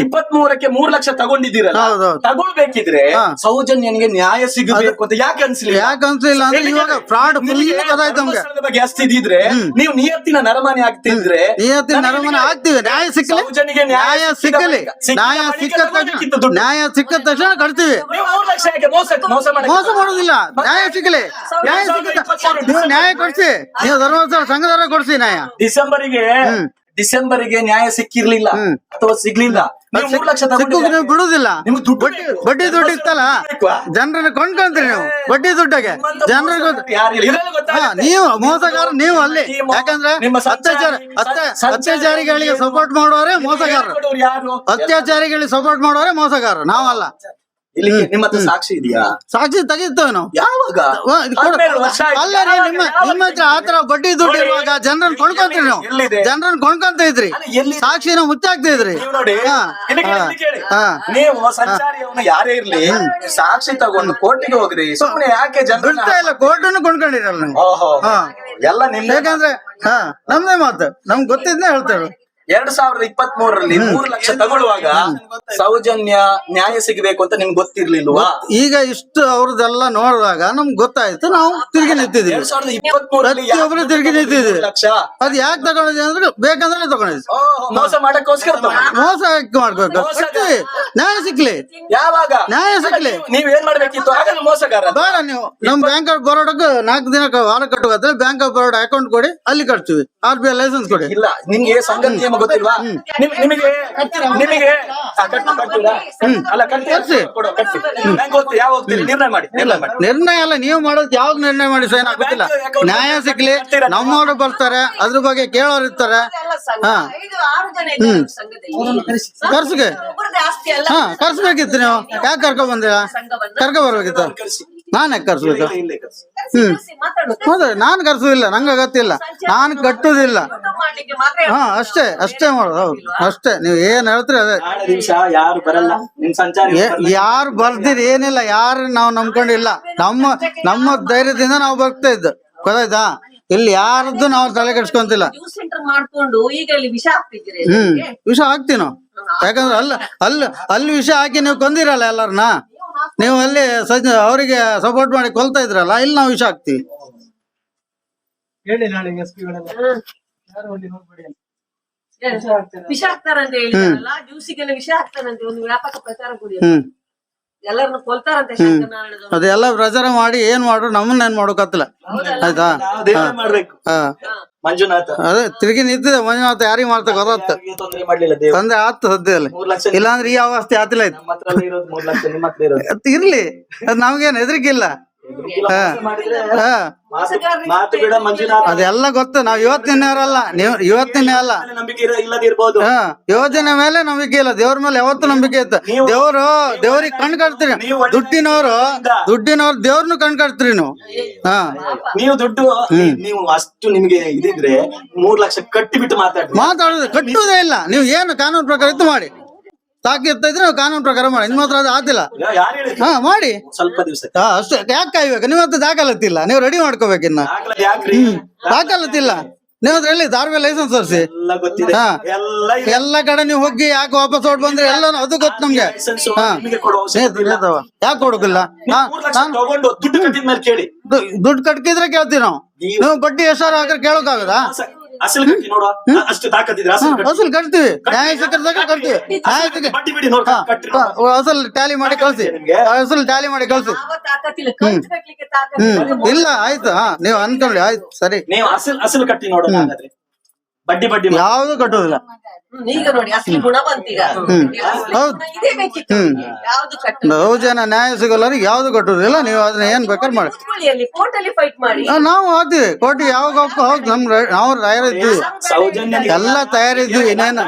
ಇಪ್ಪತ್ ಮೂರಕ್ಕೆ ಮೂರ್ ಲಕ್ಷ ತಗೊಂಡಿದ್ದೀರಲ್ಲ ಹೌದೌದು. ತಗೊಳ್ಬೇಕಿದ್ರೆ ಹಾ. ಸೌಜನ್ಯನಿಗೆ ನ್ಯಾಯ ಸಿಗಬೇಕು ಅಂತ ಯಾಕೆ ಅನ್ಸಿಲ್ಲ ಯಾಕೆ ಅನ್ಸಿಲ್ಲ ಅಂದ್ರೆ ಇವಾಗ ಫ್ರಾಡ್ ಫುಲ್ ನಿಮಗೆ ಗೊತ್ತಾಯ್ತು ನಮ್ಗೆ ಬಗ್ಗೆ ಅಷ್ಟಿದ್ರೆ ನೀವು ನಿಯತ್ತಿನ ನರಮಾನಿ ಆಗ್ತಿದ್ರೆ ನಿಯತ್ತಿನ ನನಗೆ ನರಮನ ಆಗ್ತೀವಿ ನ್ಯಾಯ ಸಿಕ್ಕಲಿ ಸೌಜನ್ಯಗೆ ನ್ಯಾಯ ಸಿಕ್ಕಲಿ ನ್ಯಾಯ ಸಿಕ್ಕ ತಕ್ಷಣ. ನ್ಯಾಯ ಸಿಕ್ಕ ತಕ್ಷಣ ಕಟ್ತೀವಿ. ನೀವು ಮೂರ್ ಲಕ್ಷ ಯಾಕೆ ಮೋಸ ಮೋಸ ಮಾಡಕ್ಕೆ- ಮೋಸ ಮಾಡುದಿಲ್ಲ ನ್ಯಾಯ ಸಿಕ್ಕಲಿ ನ್ಯಾಯ ಸಿಕ್ಕ ನೀವು ನ್ಯಾಯ ಕೊಡ್ಸಿ. ನೀವು ಧರ್ಮಸ್ಥಳ ಸಂಘದವರ ಕೊಡ್ಸಿ ನ್ಯಾಯ. ಡಿಸೆಂಬರಿಗೆ ಡಿಸೆಂಬರಿಗೆ ನ್ಯಾಯ ಸಿಕ್ಕಿರ್ಲಿಲ್ಲ ಅಥವಾ ಸಿಗ್ಲಿಲ್ಲ. ನೀವು ಮೂರ್ ಲಕ್ಷ? ನೀವು ಬಿಡುದಿಲ್ಲ. ನಿಮ್ಗೆ ದುಡ್ಡು ಬಡ್ಡಿ ಬೇಕು. ಬಡ್ಡಿ ದುಡ್ಡು ಇತ್ತಲ್ಲ? ಬೇಕಾ? ಜನರನ್ನ ಕೊಂಡ್ಕೊಂತೀರಿ ನೀವು. ಬಡ್ಡಿ ದುಡ್ಡಾಗೆ. ಜನರಿಗೆ ಯಾರಿಲ್ಲ. ಹಾ ಗೊತ್ತಾಗುತ್ತೆ. ನೀವು ಮೋಸಗಾರ ನೀವು ಅಲ್ಲಿ. ಈ ಮೋ- ಯಾಕಂದ್ರೆ ನಿಮ್ಮ ಅತ್ಯಾಚಾರ ಸಂಚಾರಿ- ಅತ್ಯ ಸಂಚಾರಿ- ಅತ್ಯಾಚಾರಿಗಳಿಗೆ ಸಪೋರ್ಟ್ ಮಾಡೋರೆ ಮೋಸಗಾರರು. ಯಾರು? ಅತ್ಯಾಚಾರಿಗಳಿಗೆ ಸಪೋರ್ಟ್ ಮಾಡೋರೆ ಮೋಸಗಾರರು. ನಾವಲ್ಲ. ಇಲ್ಲಿ ನಿಮ್ಮ ಹತ್ರ ಸಾಕ್ಷಿ ಇದೆಯಾ? ಸಾಕ್ಷಿ ತೆಗಿತೇವೆ ನಾವು. ಯಾವಾಗ? ವ- ಇದು ಕೊಡು. ಹನ್ನೆರಡು ವರ್ಷ ಆಯ್ತು. ಅಲ್ಲ ರೀ ನಿಮ್ಮ ಯಾವಾಗ- ನಿಮ್ಮ ಹತ್ರ ಆತರ ಬಡ್ಡಿ ದುಡ್ಡು ನೋಡಿ, ಇರುವಾಗ ಜನರನ್ನ ಕೊಂಡ್ಕೊಂತೀರಿ ನಾವು. ಎಲ್ಲಿದೆ? ಜನರನ್ನ ಕೊಂಡ್ಕೊಂತ ಇದ್ರಿ. ಅಲ್ಲ, ಎಲ್ಲಿ? ಸಾಕ್ಷಿನ ಮುಚ್ಚಾಕ್ತಾ ಇದ್ರಿ ನೀವು ನೋಡಿ ಹಾ, ಇಲ್ಲಿ ಕೇಳಿ, ಹಾ, ಇಲ್ಲಿ ಕೇಳಿ. ಹಾ. ನೀವು ಸಂಚಾರಿಯವನು ಯಾರೇ ಇರ್ಲಿ ಸಾಕ್ಷಿ ತಗೊಂಡು ಕೋರ್ಟಿಗೆ ಹೋಗ್ರಿ. ಸುಮ್ಮನೆ ಯಾಕೆ ಬಿಡ್ತಾ ಇಲ್ಲ ಕೋರ್ಟನ್ನು ಕೊಂಡ್ಕೊಂಡಿರಲ್ಲ ನೀವು. ಓಹೋ. ಹಾ. ಎಲ್ಲ ನಿಮ್ಮ ಯಾಕಂದ್ರೆ ಹಾ ನಮ್ದೇ ಮಾತು. ನಮ್ಗೆ ಗೊತ್ತಿದ್ನೇ ಹೇಳ್ತೇವೆ. ಎರಡ್ ಸಾವಿರದ ಇಪ್ಪತ್ತ್ ಮೂರರಲ್ಲಿ ಮೂರು ಲಕ್ಷ ತಗೊಳ್ಳುವಾಗ ಸೌಜನ್ಯ ನ್ಯಾಯ ಸಿಗಬೇಕು ಅಂತ ನಿಮ್ಗೆ ಗೊತ್ತಿರ್ಲಿಲ್ವಾ? ಈಗ ಇಷ್ಟು ಅವ್ರದ್ದೆಲ್ಲ ನೋಡಿದಾಗ ನಮ್ಗೆ ಗೊತ್ತಾಯ್ತು ನಾವು ತಿರುಗಿ ನಿಂತಿದ್ದೀವಿ. ಎರಡ್ ಸಾವಿರದ ಇಪ್ಪತ್ತ್ ಮೂರರಲ್ಲಿ ಪ್ರತಿಯೊಬ್ರು ತಿರುಗಿ ನಿಂತಿದ್ದೀವಿ. ಲಕ್ಷ? ಅದ್ ಯಾಕೆ ತಗೊಂಡಿದ್ವಿ ಅಂದ್ರೆ ಬೇಕಂದ್ರೆ ತಗೊಂಡಿದ್ವಿ ಮೋಸ ಮಾಡಕ್ಕೋಸ್ಕರ. ಮೋಸ ಮಾಡ್ಬೇಕು? ನ್ಯಾಯ ಸಿಕ್ಲಿ. ಯಾವಾಗ? ನ್ಯಾಯ ಸಿಕ್ಲಿ. ನೀವ್ ಏನ್ ಮಾಡ್ಬೇಕಿತ್ತು? ಮೋಸಗಾರ. ಬೇಡ ನೀವು. ನಮ್ ಬ್ಯಾಂಕ್ ಆಫ್ ಬರೋಡಕ್ಕೆ ನಾಲ್ಕು ದಿನ ವಾರ ಕಟ್ಟುವ ಬ್ಯಾಂಕ್ ಆಫ್ ಬರೋಡ ಅಕೌಂಟ್ ಕೊಡಿ ಅಲ್ಲಿ ಕಟ್ತೀವಿ. ಆರ್ ಬಿ ಐ ಲೈಸೆನ್ಸ್ ಕೊಡಿ. ಇಲ್ಲ ನಿಮ್ಗೆ ಸಂಗತಿ ಗೊತ್ತಿಲ್ವಾ? ನಿಮಗೆ ನಿಮಗೆ ಅಲ್ಲ ಕಟ್ಟಿ. ಕೊಡು ಕಟ್ಟಿ. ನಂಗೆ ಗೊತ್ತು ಯಾವ ಹೋಗ್ತೀರಿ ನಿರ್ಣಯ ಮಾಡಿ ನಿರ್ಣಯ ಮಾಡಿ. ನಿರ್ಣಯ ಅಲ್ಲ ನೀವು ಮಾಡೋದು ಯಾವ್ದು ನಿರ್ಣಯ ಮಾಡಿ ಸರ್ ಗೊತ್ತಿಲ್ಲ. ನ್ಯಾಯ ಸಿಗ್ಲಿ ನಮ್ಮವರು ಬರ್ತಾರೆ ಅದ್ರ ಬಗ್ಗೆ ಕೇಳೋರು ಇರ್ತಾರೆ. ಸಂಘ. ಹಾ. ಕರ್ಸ್ಬೇಕಿತ್ತು ನೀವು. ಯಾಕೆ ಕರ್ಕೊಂಡ್ ಬಂದಿರಾ ಕರ್ಕೊ ಬರ್ಬೇಕಿತ್ತು. ಕರ್ಸಿ. ನಾನ್ ಯಾಕೆ ಕರ್ಸಬೇಕು ಇಲ್ಲೇ ಕರ್ಸಿ. ಹ್ಮ್. ಹೌದು ನಾನ್ ಕರ್ಸುದಿಲ್ಲ ನಂಗೆ ಅಗತ್ಯ ನಾನ್ ಕಟ್ಟುದಿಲ್ಲ. ಊಟ ಮಾಡ್ಲಿಕ್ಕೆ ಮಾತ್ರ ಹಾ ಅಷ್ಟೇ ಅಷ್ಟೇ ಮಾಡೋದು ಹೌದು. ಅಷ್ಟೇ ನೀವು ಏನ್ ಹೇಳ್ತೀರಿ ಅದೇ. ಯಾರು ಬರಲ್ಲ. ನಿಮ್ ಸಂಚಾರಿ ಯಾರು ಬರ್ದಿರಿ ಏನಿಲ್ಲ ಯಾರು ನಾವು ನಂಬ್ಕೊಂಡಿಲ್ಲ. ನಮ್ಮ ನಮ್ಮ ಧೈರ್ಯದಿಂದ ನಾವು ಬರ್ತಾ ಇದ್ದು. ಗೊತ್ತಾಯ್ತಾ? ಇಲ್ಲಿ ಯಾರದ್ದು ನಾವು ತಲೆ ಕೆಡ್ಸ್ಕೊಂತಿಲ್ಲ. ಜ್ಯೂಸ್ ಸೆಂಟರ್ ಮಾಡ್ಕೊಂಡು ಈಗ ಇಲ್ಲಿ ವಿಷ ಹಾಕ್ತಿದ್ದೀರಿ ಹ್ಮ್. ವಿಷ ಹಾಕ್ತೀವಿ ನಾವು ಯಾಕಂದ್ರೆ ಅಲ್ಲ ಅಲ್ಲಿ ಅಲ್ಲಿ ವಿಷ ಹಾಕಿ ನೀವು ಕೊಂದಿರಲ್ಲ ಎಲ್ಲರನ್ನ? ನೀವು ಅಲ್ಲಿ ಸಜ್ಜ ಅವರಿಗೆ ಸಪೋರ್ಟ್ ಮಾಡಿ ಕೊಲ್ತಾ ಇದ್ರಲ್ಲ ಇಲ್ಲಿ ನಾವು ವಿಷ ಹಾಕ್ತಿವಿ. ವಿಷ ಹಾಕ್ತಾರಂತ ಹೇಳಿದಾರಲ್ಲ ಜ್ಯೂಸಿಗೆಲ್ಲ ವಿಷ ಹಾಕ್ತಾರಂತೆ ಒಂದು ವ್ಯಾಪಕ ಪ್ರಚಾರ ಕೊಡಿ ಅದೆಲ್ಲ ಪ್ರಚಾರ ಮಾಡಿ ಏನ್ ಮಾಡ್ರು ನಮ್ಮನ್ನ ಏನ್ ಮಾಡೋಕತ್ತಿಲ್ಲ ಆಯ್ತಾ? ನಾವು ದೇವ್ರೇ ಮಾಡ್ಬೇಕು. ಹಾ. ಮಂಜುನಾಥ. ಅದೇ ತಿರುಗಿ ನಿಂತಿದೆ ಮಂಜುನಾಥ ಯಾರಿಗೆ ಮಾಡ್ತಾ ಗೊತ್ತಾಗ್ತ? ತಂದೆ ಆತ ಸದ್ಯದಲ್ಲಿ. ಇಲ್ಲಾಂದ್ರೆ ಈ ಅವಸ್ಥೆ ಆತಿಲ್ಲ ಇರ್ಲಿ. ಅದ್ ನಮ್ಗೇನ್ ಹೆದರಿಕಿಲ್ಲ ಅದೆಲ್ಲ ಗೊತ್ತು. ನಾವ್ ಇವತ್ತಿನವರಲ್ಲ ನೀವು ಇವತ್ತಿನ ಅಲ್ಲ ಯೋಜನೆ ಮೇಲೆ ನಂಬಿಕೆ ಇಲ್ಲ. ದೇವ್ರ ಮೇಲೆ ಯಾವತ್ತು ನಂಬಿಕೆ ಇತ್ತು. ದೇವ್ರು ದೇವ್ರಿಗೆ ಕಣ್ ಕಟ್ತೀರಿ. ದುಡ್ಡಿನವ್ರು ದುಡ್ಡಿನವರು ದೇವ್ರನ್ನು ಕಣ್ ಕಟ್ತೀರಿ ನೀವು. ಹಾ. ನೀವು ದುಡ್ಡು ನೀವು ಅಷ್ಟು ನಿಮ್ಗೆ ಇದಿದ್ರೆ ಮೂರ್ ಲಕ್ಷ ಕಟ್ಟಿ ಬಿಟ್ಟು ಮಾತಾಡ್ರಿ ಮಾತಾಡೋದು ಕಟ್ಟುವುದೇ ಇಲ್ಲ. ನೀವು ಏನು ಕಾನೂನು ಪ್ರಕಾರ ಇತ್ತು ಮಾಡಿ. ತಾಕಿರ್ತಾ ಇದ್ರೆ ನೀವು ಕಾನೂನು ಪ್ರಕಾರ ಮಾಡಿ ನಿಮ್ಮ ಹತ್ರ ಅದು ಆತಿಲ್ಲ. ಹಾ ಮಾಡಿ. ಸ್ವಲ್ಪ ದಿವಸ ಹಾ ಅಷ್ಟೇ. ಯಾಕೆ ಕಾಯ್ಬೇಕು? ನಿಮ್ಮ ಹತ್ರ ದಾಖಲತ್ತಿಲ್ಲ ನೀವು ರೆಡಿ ಮಾಡ್ಕೋಬೇಕು ಇನ್ನ. ಯಾಕ್ರಿ? ದಾಖಲತ್ತಿಲ್ಲ ನೀವು ಹತ್ರ ಎಲ್ಲಿ? ದಾರ್ವೆ ಲೈಸೆನ್ಸ್ ತೋರಿಸಿ. ಹಾ. ಎಲ್ಲ ಕಡೆ ನೀವು ಹೋಗಿ ಯಾಕೆ ವಾಪಸ್ ಹೊಡ್ ಬಂದ್ರೆ ಎಲ್ಲ ಅದು ಗೊತ್ತು ನಮ್ಗೆ. ಹಾ. ಯಾಕೆ ಕೊಡುಕಿಲ್ಲ ದುಡ್ಡು ಕಟ್ಟಿದ್ರೆ ಕೇಳ್ತೀವಿ ನಾವು. ನೀವು- ಬಡ್ಡಿ ಎಷ್ಟಾರು ಹಾಕಿದ್ರೆ ಕೇಳೋಕಾಗದಾ ಅಸ- ಅಸಲು ಕಟ್ಟಿ ನೋಡುವ ಅಷ್ಟು ತಾಕತ್ತಿದ್ರೆ ಅಸಲು ಕಟ್ತೀವಿ. ನ್ಯಾಯ ಸಿಕ್ಕದಾಗ ಕಟ್ತೀವಿ. ನ್ಯಾಯ ಸಿಕ್ಕ ಬಡ್ಡಿ ಬಿಡಿ ನೋಡ ಕಟ್ಟಿ ಅಸಲ್ ಟ್ಯಾಲಿ ಮಾಡಿ ಕಳ್ಸಿ? ಅಸಲ್ ಟ್ಯಾಲಿ ಮಾಡಿ ಕಳ್ಸಿ. ಹ್ಮ್. ಇಲ್ಲ ಆಯ್ತು. ಹಾ ನೀವು ಅನ್ಕೊಳ್ಳಿ ಆಯ್ತು. ಸರಿ. ನೀವು ಅಸಲ್ ಅಸಲ್ ಕಟ್ಟಿ ನೋಡೋಣ ಬಡ್ಡಿ ಬಡ್ಡಿ. ಯಾವ್ದು ಕಟ್ಟೋದಿಲ್ಲ. ಈಗ ನೋಡಿ ಅಸಲಿ ಗುಣ ಬಂತೀಗ ಹೌದು. ಇದೇ ಬೇಕಿತ್ತು. ಹ್ಮ್. ಯಾವ್ದು ಕಟ್ಟು? ಬಹು ಜನ ನ್ಯಾಯ ಸಿಗಲ್ಲರಿಗೆ ಯಾವ್ದು ಕಟ್ಟುದಿಲ್ಲ ನೀವು ಅದನ್ನ ಏನ್ ಬೇಕಾದ್ರೆ ಮಾಡಿ. ಕೂತ್ಕೊಳ್ಳಿ ಅಲ್ಲಿ ಫೈಟ್ ಮಾಡಿ. ಆ, ನಾವು ಹೋಗ್ತೀವಿ ಕೋಟಿ ಯಾವಾಗ ಹೋಗ್ತಾ ಹೋಗ್ ನಮ್ ರೈ- ನಾವು ತಯಾರಿದ್ದೀವಿ ಸೌಜನ್ಯ ಎಲ್ಲ ತಯಾರಿದ್ದೀವಿ ಇನ್ನೇನು?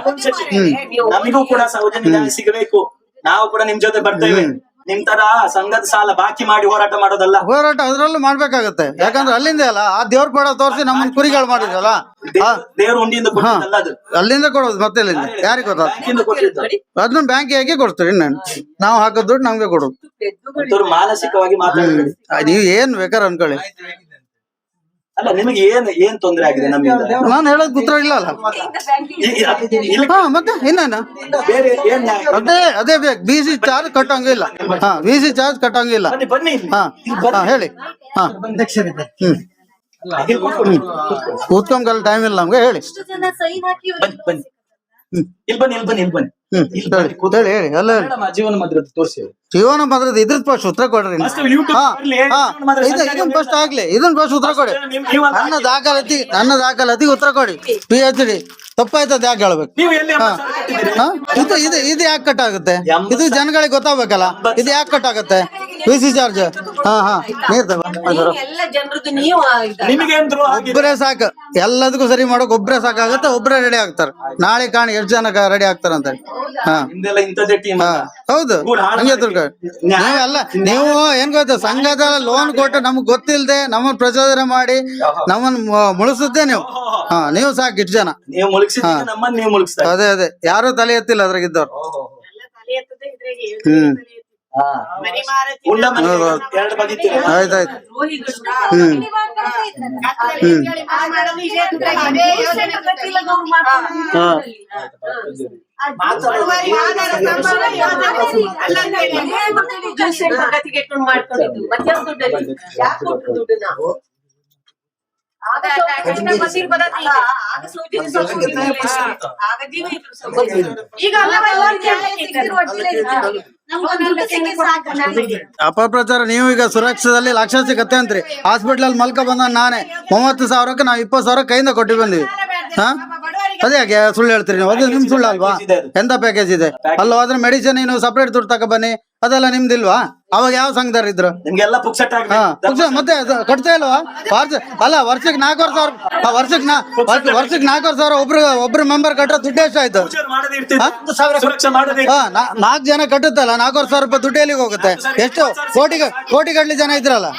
ಹ್ಮ್. ನಮಗೂ ಕೂಡ ಸೌಜನ್ಯ ನ್ಯಾಯ ಸಿಗಬೇಕು. ನಾವು ಕೂಡ ನಿಮ್ ಜೊತೆ ಬರ್ತೇವೆ ನಿಮ್ ತರ ಸಂಘದ ಸಾಲ ಬಾಕಿ ಮಾಡಿ ಹೋರಾಟ ಮಾಡೋದಲ್ಲ? ಹೋರಾಟ ಅದ್ರಲ್ಲೂ ಮಾಡ್ಬೇಕಾಗತ್ತೆ. ಯಾಕಂದ್ರೆ ಅಲ್ಲಿಂದ ಅಲ್ಲ ಆ ದೇವ್ರ ಪಡ ತೋರಿಸಿ ನಮ್ಮನ್ನ ಕುರಿಗಳು ಮಾಡಿದ್ವಲ್ಲ ಆ, ದೇವ್ರ ಉಂಡಿಯಿಂದ ಕೊಟ್ಟಿದ್ದಲ್ಲ ಅದು? ಅಲ್ಲಿಂದ ಕೊಡೋದು ಮತ್ತೆ ಅಲ್ಲಿಂದ? ಯಾರಿಗೆ ಗೊತ್ತಾಗ ಅದನ್ನ ಬ್ಯಾಂಕ್ ಹೇಗೆ ಕೊಡ್ತೀರಿ ನಾನು ನಾವು ಹಾಕೋದು ದುಡ್ಡು ನಮ್ಗೆ ಕೊಡೋದು. ಮಾನಸಿಕವಾಗಿ ಮಾತಾಡ್ಬೇಡಿ. ಆ, ನೀವ್ ಏನ್ ಬೇಕಾದ್ರೆ ಅನ್ಕೊಳ್ಳಿ. ನಿಮಗೆ ಏನ್ ಏನ್ ತೊಂದರೆ ಆಗಿದೆ ನಮ್ಮಿಂದ? ನಾನು ಹೇಳೋದು ಉತ್ತರ ಇಲ್ಲ. ಅಲ್ಲ ಇಲ್ಲಿ. ಹಾ ಮತ್ತೆ? ಇನ್ನೇನ ಬೇರೆ ಏನ್? ಅದೇ ಅದೇ ಬೇಕು ಬಿ ಸಿ ಚಾರ್ಜ್ ಕಟ್ಟಂಗಿಲ್ಲ. ಹಾ ಬಿ ಸಿ ಚಾರ್ಜ್ ಕಟ್ಟಂಗಿಲ್ಲ. ಬನ್ನಿ ಬನ್ನಿ ಇಲ್ಲಿ. ಹಾ ಹಾ ಹೇಳಿ. ಹಾ. ಹ್ಮ್. ಕೂತ್ಕೊಂಡ್ಕಲ್ ಟೈಮ್ ಇಲ್ಲ ನಮ್ಗೆ ಹೇಳಿ. ಬನ್ನಿ ಬನ್ನಿ. ಇಲ್ಲಿ ಬನ್ನಿ ಇಲ್ಲಿ ಬನ್ನಿ ಇಲ್ಲಿ ಬನ್ನಿ. ಹ್ಮ್ ಹೇಳಿ ಹೇಳಿ ಹೇಳಿ ಹೇಳಿ. ಮೇಡಮ್, ಆ ಜೀವನ ಮದ್ರದ ತೋರಿಸಿ ಜೀವನ ಭದ್ರತೆ ಇದ್ರದ್ ಫಸ್ಟ್ ಉತ್ತರ ಕೊಡ್ರಿ. ನೀವು. ಹಾ ಹಾ. ಜೀವನ ಇದು- ಫಸ್ಟ್ ಆಗ್ಲಿ ಇದನ್ ಫಸ್ಟ್ ಉತ್ತರ ಕೊಡಿ. ನೀವು ಅಂತ ನನ್ನ ದಾಖಲಾತಿ ನನ್ನ ದಾಖಲಾತಿ ಉತ್ತರ ಕೊಡಿ. ಪಿ ಎಚ್ ಡಿ ತಪ್ಪಾಯ್ತದ ಯಾಕೆ ಹೇಳ್ಬೇಕು? ನೀವು ಎಲ್ಲಿ ಹಾ. ಸಾಲ ಕಟ್ಟಿದ್ದೀರಿ? ಹಾ? ಇದು ಇದು ಇದು ಯಾಕೆ ಕಟ್ ಆಗುತ್ತೆ? ಎಂಬತ್ತು ಇದು ಜನಗಳಿಗೆ ಗೊತ್ತಾಗ್ಬೇಕಲ್ಲ? ಇದು ಯಾಕೆ ಕಟ್ ಆಗುತ್ತೆ? ಪಿ ಸಿ ಚಾರ್ಜ್ ಹಾ ಹಾ. ನೀರ್ ತಗೋ ಅದರ. ಎಲ್ಲ ಜನರದ್ದು ನೀವು ಇದ- ನಿಮಗೆ ಆಗಿದೆ ಒಬ್ಬರೇ ಸಾಕು. ಎಲ್ಲದಕ್ಕೂ ಸರಿ ಮಾಡೋಕೆ ಒಬ್ಬರೇ ಸಾಕಾಗುತ್ತೆ ಒಬ್ಬರೇ ರೆಡಿ ಆಗ್ತಾರೆ. ನಾಳೆ ಕಾಣಿ ಎಷ್ಟು ಜನ ರೆಡಿ ಆಗ್ತಾರಂತ ಹಾ ನಿಮ್ದೆಲ್ಲ ಇಂಥದ್ದೇ ಟೀಮ್ ಹಾ. ಹೌದು. ಹಂಗೆ ನೀವೆಲ್ಲ ನೀವು ಏನ್ ಗೊತ್ತಾ? ಸಂಘದ ಲೋನ್ ಕೊಟ್ಟು ನಮ್ಗೆ ಗೊತ್ತಿಲ್ದೆ ನಮ್ಮನ್ನ ಪ್ರಚೋದನೆ ಮಾಡಿ ನಮ್ಮನ್ ಮುಳುಸುತ್ತೆ ನೀವು. ಹಾ ನೀವು ಸಾಕು ಇಷ್ಟು ಜನ. ನೀವು ಮುಳುಗಿಸಿದ್ರೆ ನಮ್ಮನ್ನ ನೀವು ಮುಳುಗಿಸ್ತಾ ಅದೇ ಅದೇ. ಯಾರು ತಲೆ ಎತ್ತಿಲ್ಲ ಅದ್ರಾಗಿದ್ದವ್ರು ಹ್ಮ್. ಆಯ್ತಾಯ್ತು. ಹ್ಮ್. ಹಾ. ಜೋಸೆಫ್ ಗತಿಗೆ ಇಟ್ಕೊಂಡು ಮಾಡ್ಕೊಂಡಿದ್ದು. ಮಧ್ಯಾಹ್ನ ದುಡ್ಡಲ್ಲಿ ಯಾಕೆ ಕೊಟ್ರು ದುಡ್ಡನ್ನ? ಆಗ ಅಪಪ್ರಚಾರ ನೀವು ಈಗ ಸುರಕ್ಷದಲ್ಲಿ ಲಕ್ಷ ಸಿಗತ್ತೆ ಅಂತ್ರಿ ಹಾಸ್ಪಿಟಲ್ ಅಲ್ಲಿ ಮಲ್ಕ ಬಂದ ನಾನೇ ಮೂವತ್ತು ಸಾವಿರಕ್ಕೆ ನಾವು ಇಪ್ಪತ್ತು ಸಾವಿರ ಕೈಯಿಂದ ಕೊಟ್ಟು ಬಂದಿವಿ ಹಾ ಅದೇ ಯಾಕೆ ಸುಳ್ಳು ಹೇಳ್ತೀರಿ ನೀವು ಅದು ನಿಮ್ ಸುಳ್ಳು ಅಲ್ವಾ ಎಂತ ಪ್ಯಾಕೇಜ್ ಇದೆ ಅಲ್ಲ ಹೋದ್ರೆ ಮೆಡಿಸಿನ್ ನೀವು ಸಪ್ರೇಟ್ ದುಡ್ಡು ತಕ ಬನ್ನಿ ಅದೆಲ್ಲ ನಿಮ್ದಿಲ್ವಾ ಅವಾಗ ಯಾವ ಸಂಘದವ್ರು ಇದ್ರು? ನಿಮ್ಗೆಲ್ಲ ಪುಕ್ಸಟ್ ಹಾ ಆಗ್ಬೇಕು. ಮತ್ತೆ ಅದು ಕಟ್ತಾ ಇಲ್ವಾ? ವರ್ಷ ಅಲ್ಲ ವರ್ಷಕ್ಕೆ ನಾಲ್ಕೂವರೆ ಸಾವಿರ ಆ, ವರ್ಷಕ್ಕೆ ನಾ ವರ್ಷ- ವರ್ಷಕ್ಕೆ ನಾಲ್ಕೂವರೆ ಸಾವಿರ ಒಬ್ರು ಒಬ್ರು ಮೆಂಬರ್ ಕಟ್ಟೋ ದುಡ್ಡು ಎಷ್ಟಾಯ್ತು ಪೂಜೆ ಮಾಡದೇ ಇರ್ತಿದ್ರು ಸುರಕ್ಷಾ ಮಾಡದೇ ಹಾ ನಾಲ್ಕು ಜನ ಕಟ್ಟುತ್ತಲ್ಲ ನಾಲ್ಕೂವರೆ ಸಾವಿರ ರೂಪಾಯಿ ದುಡ್ಡು ಎಲ್ಲಿಗೆ ಹೋಗುತ್ತೆ? ಎಷ್ಟು? ಕೋಟಿ ಕೋಟಿ ಗಟ್ಟಲೆ ಜನ ಇದ್ರಲ್ಲ?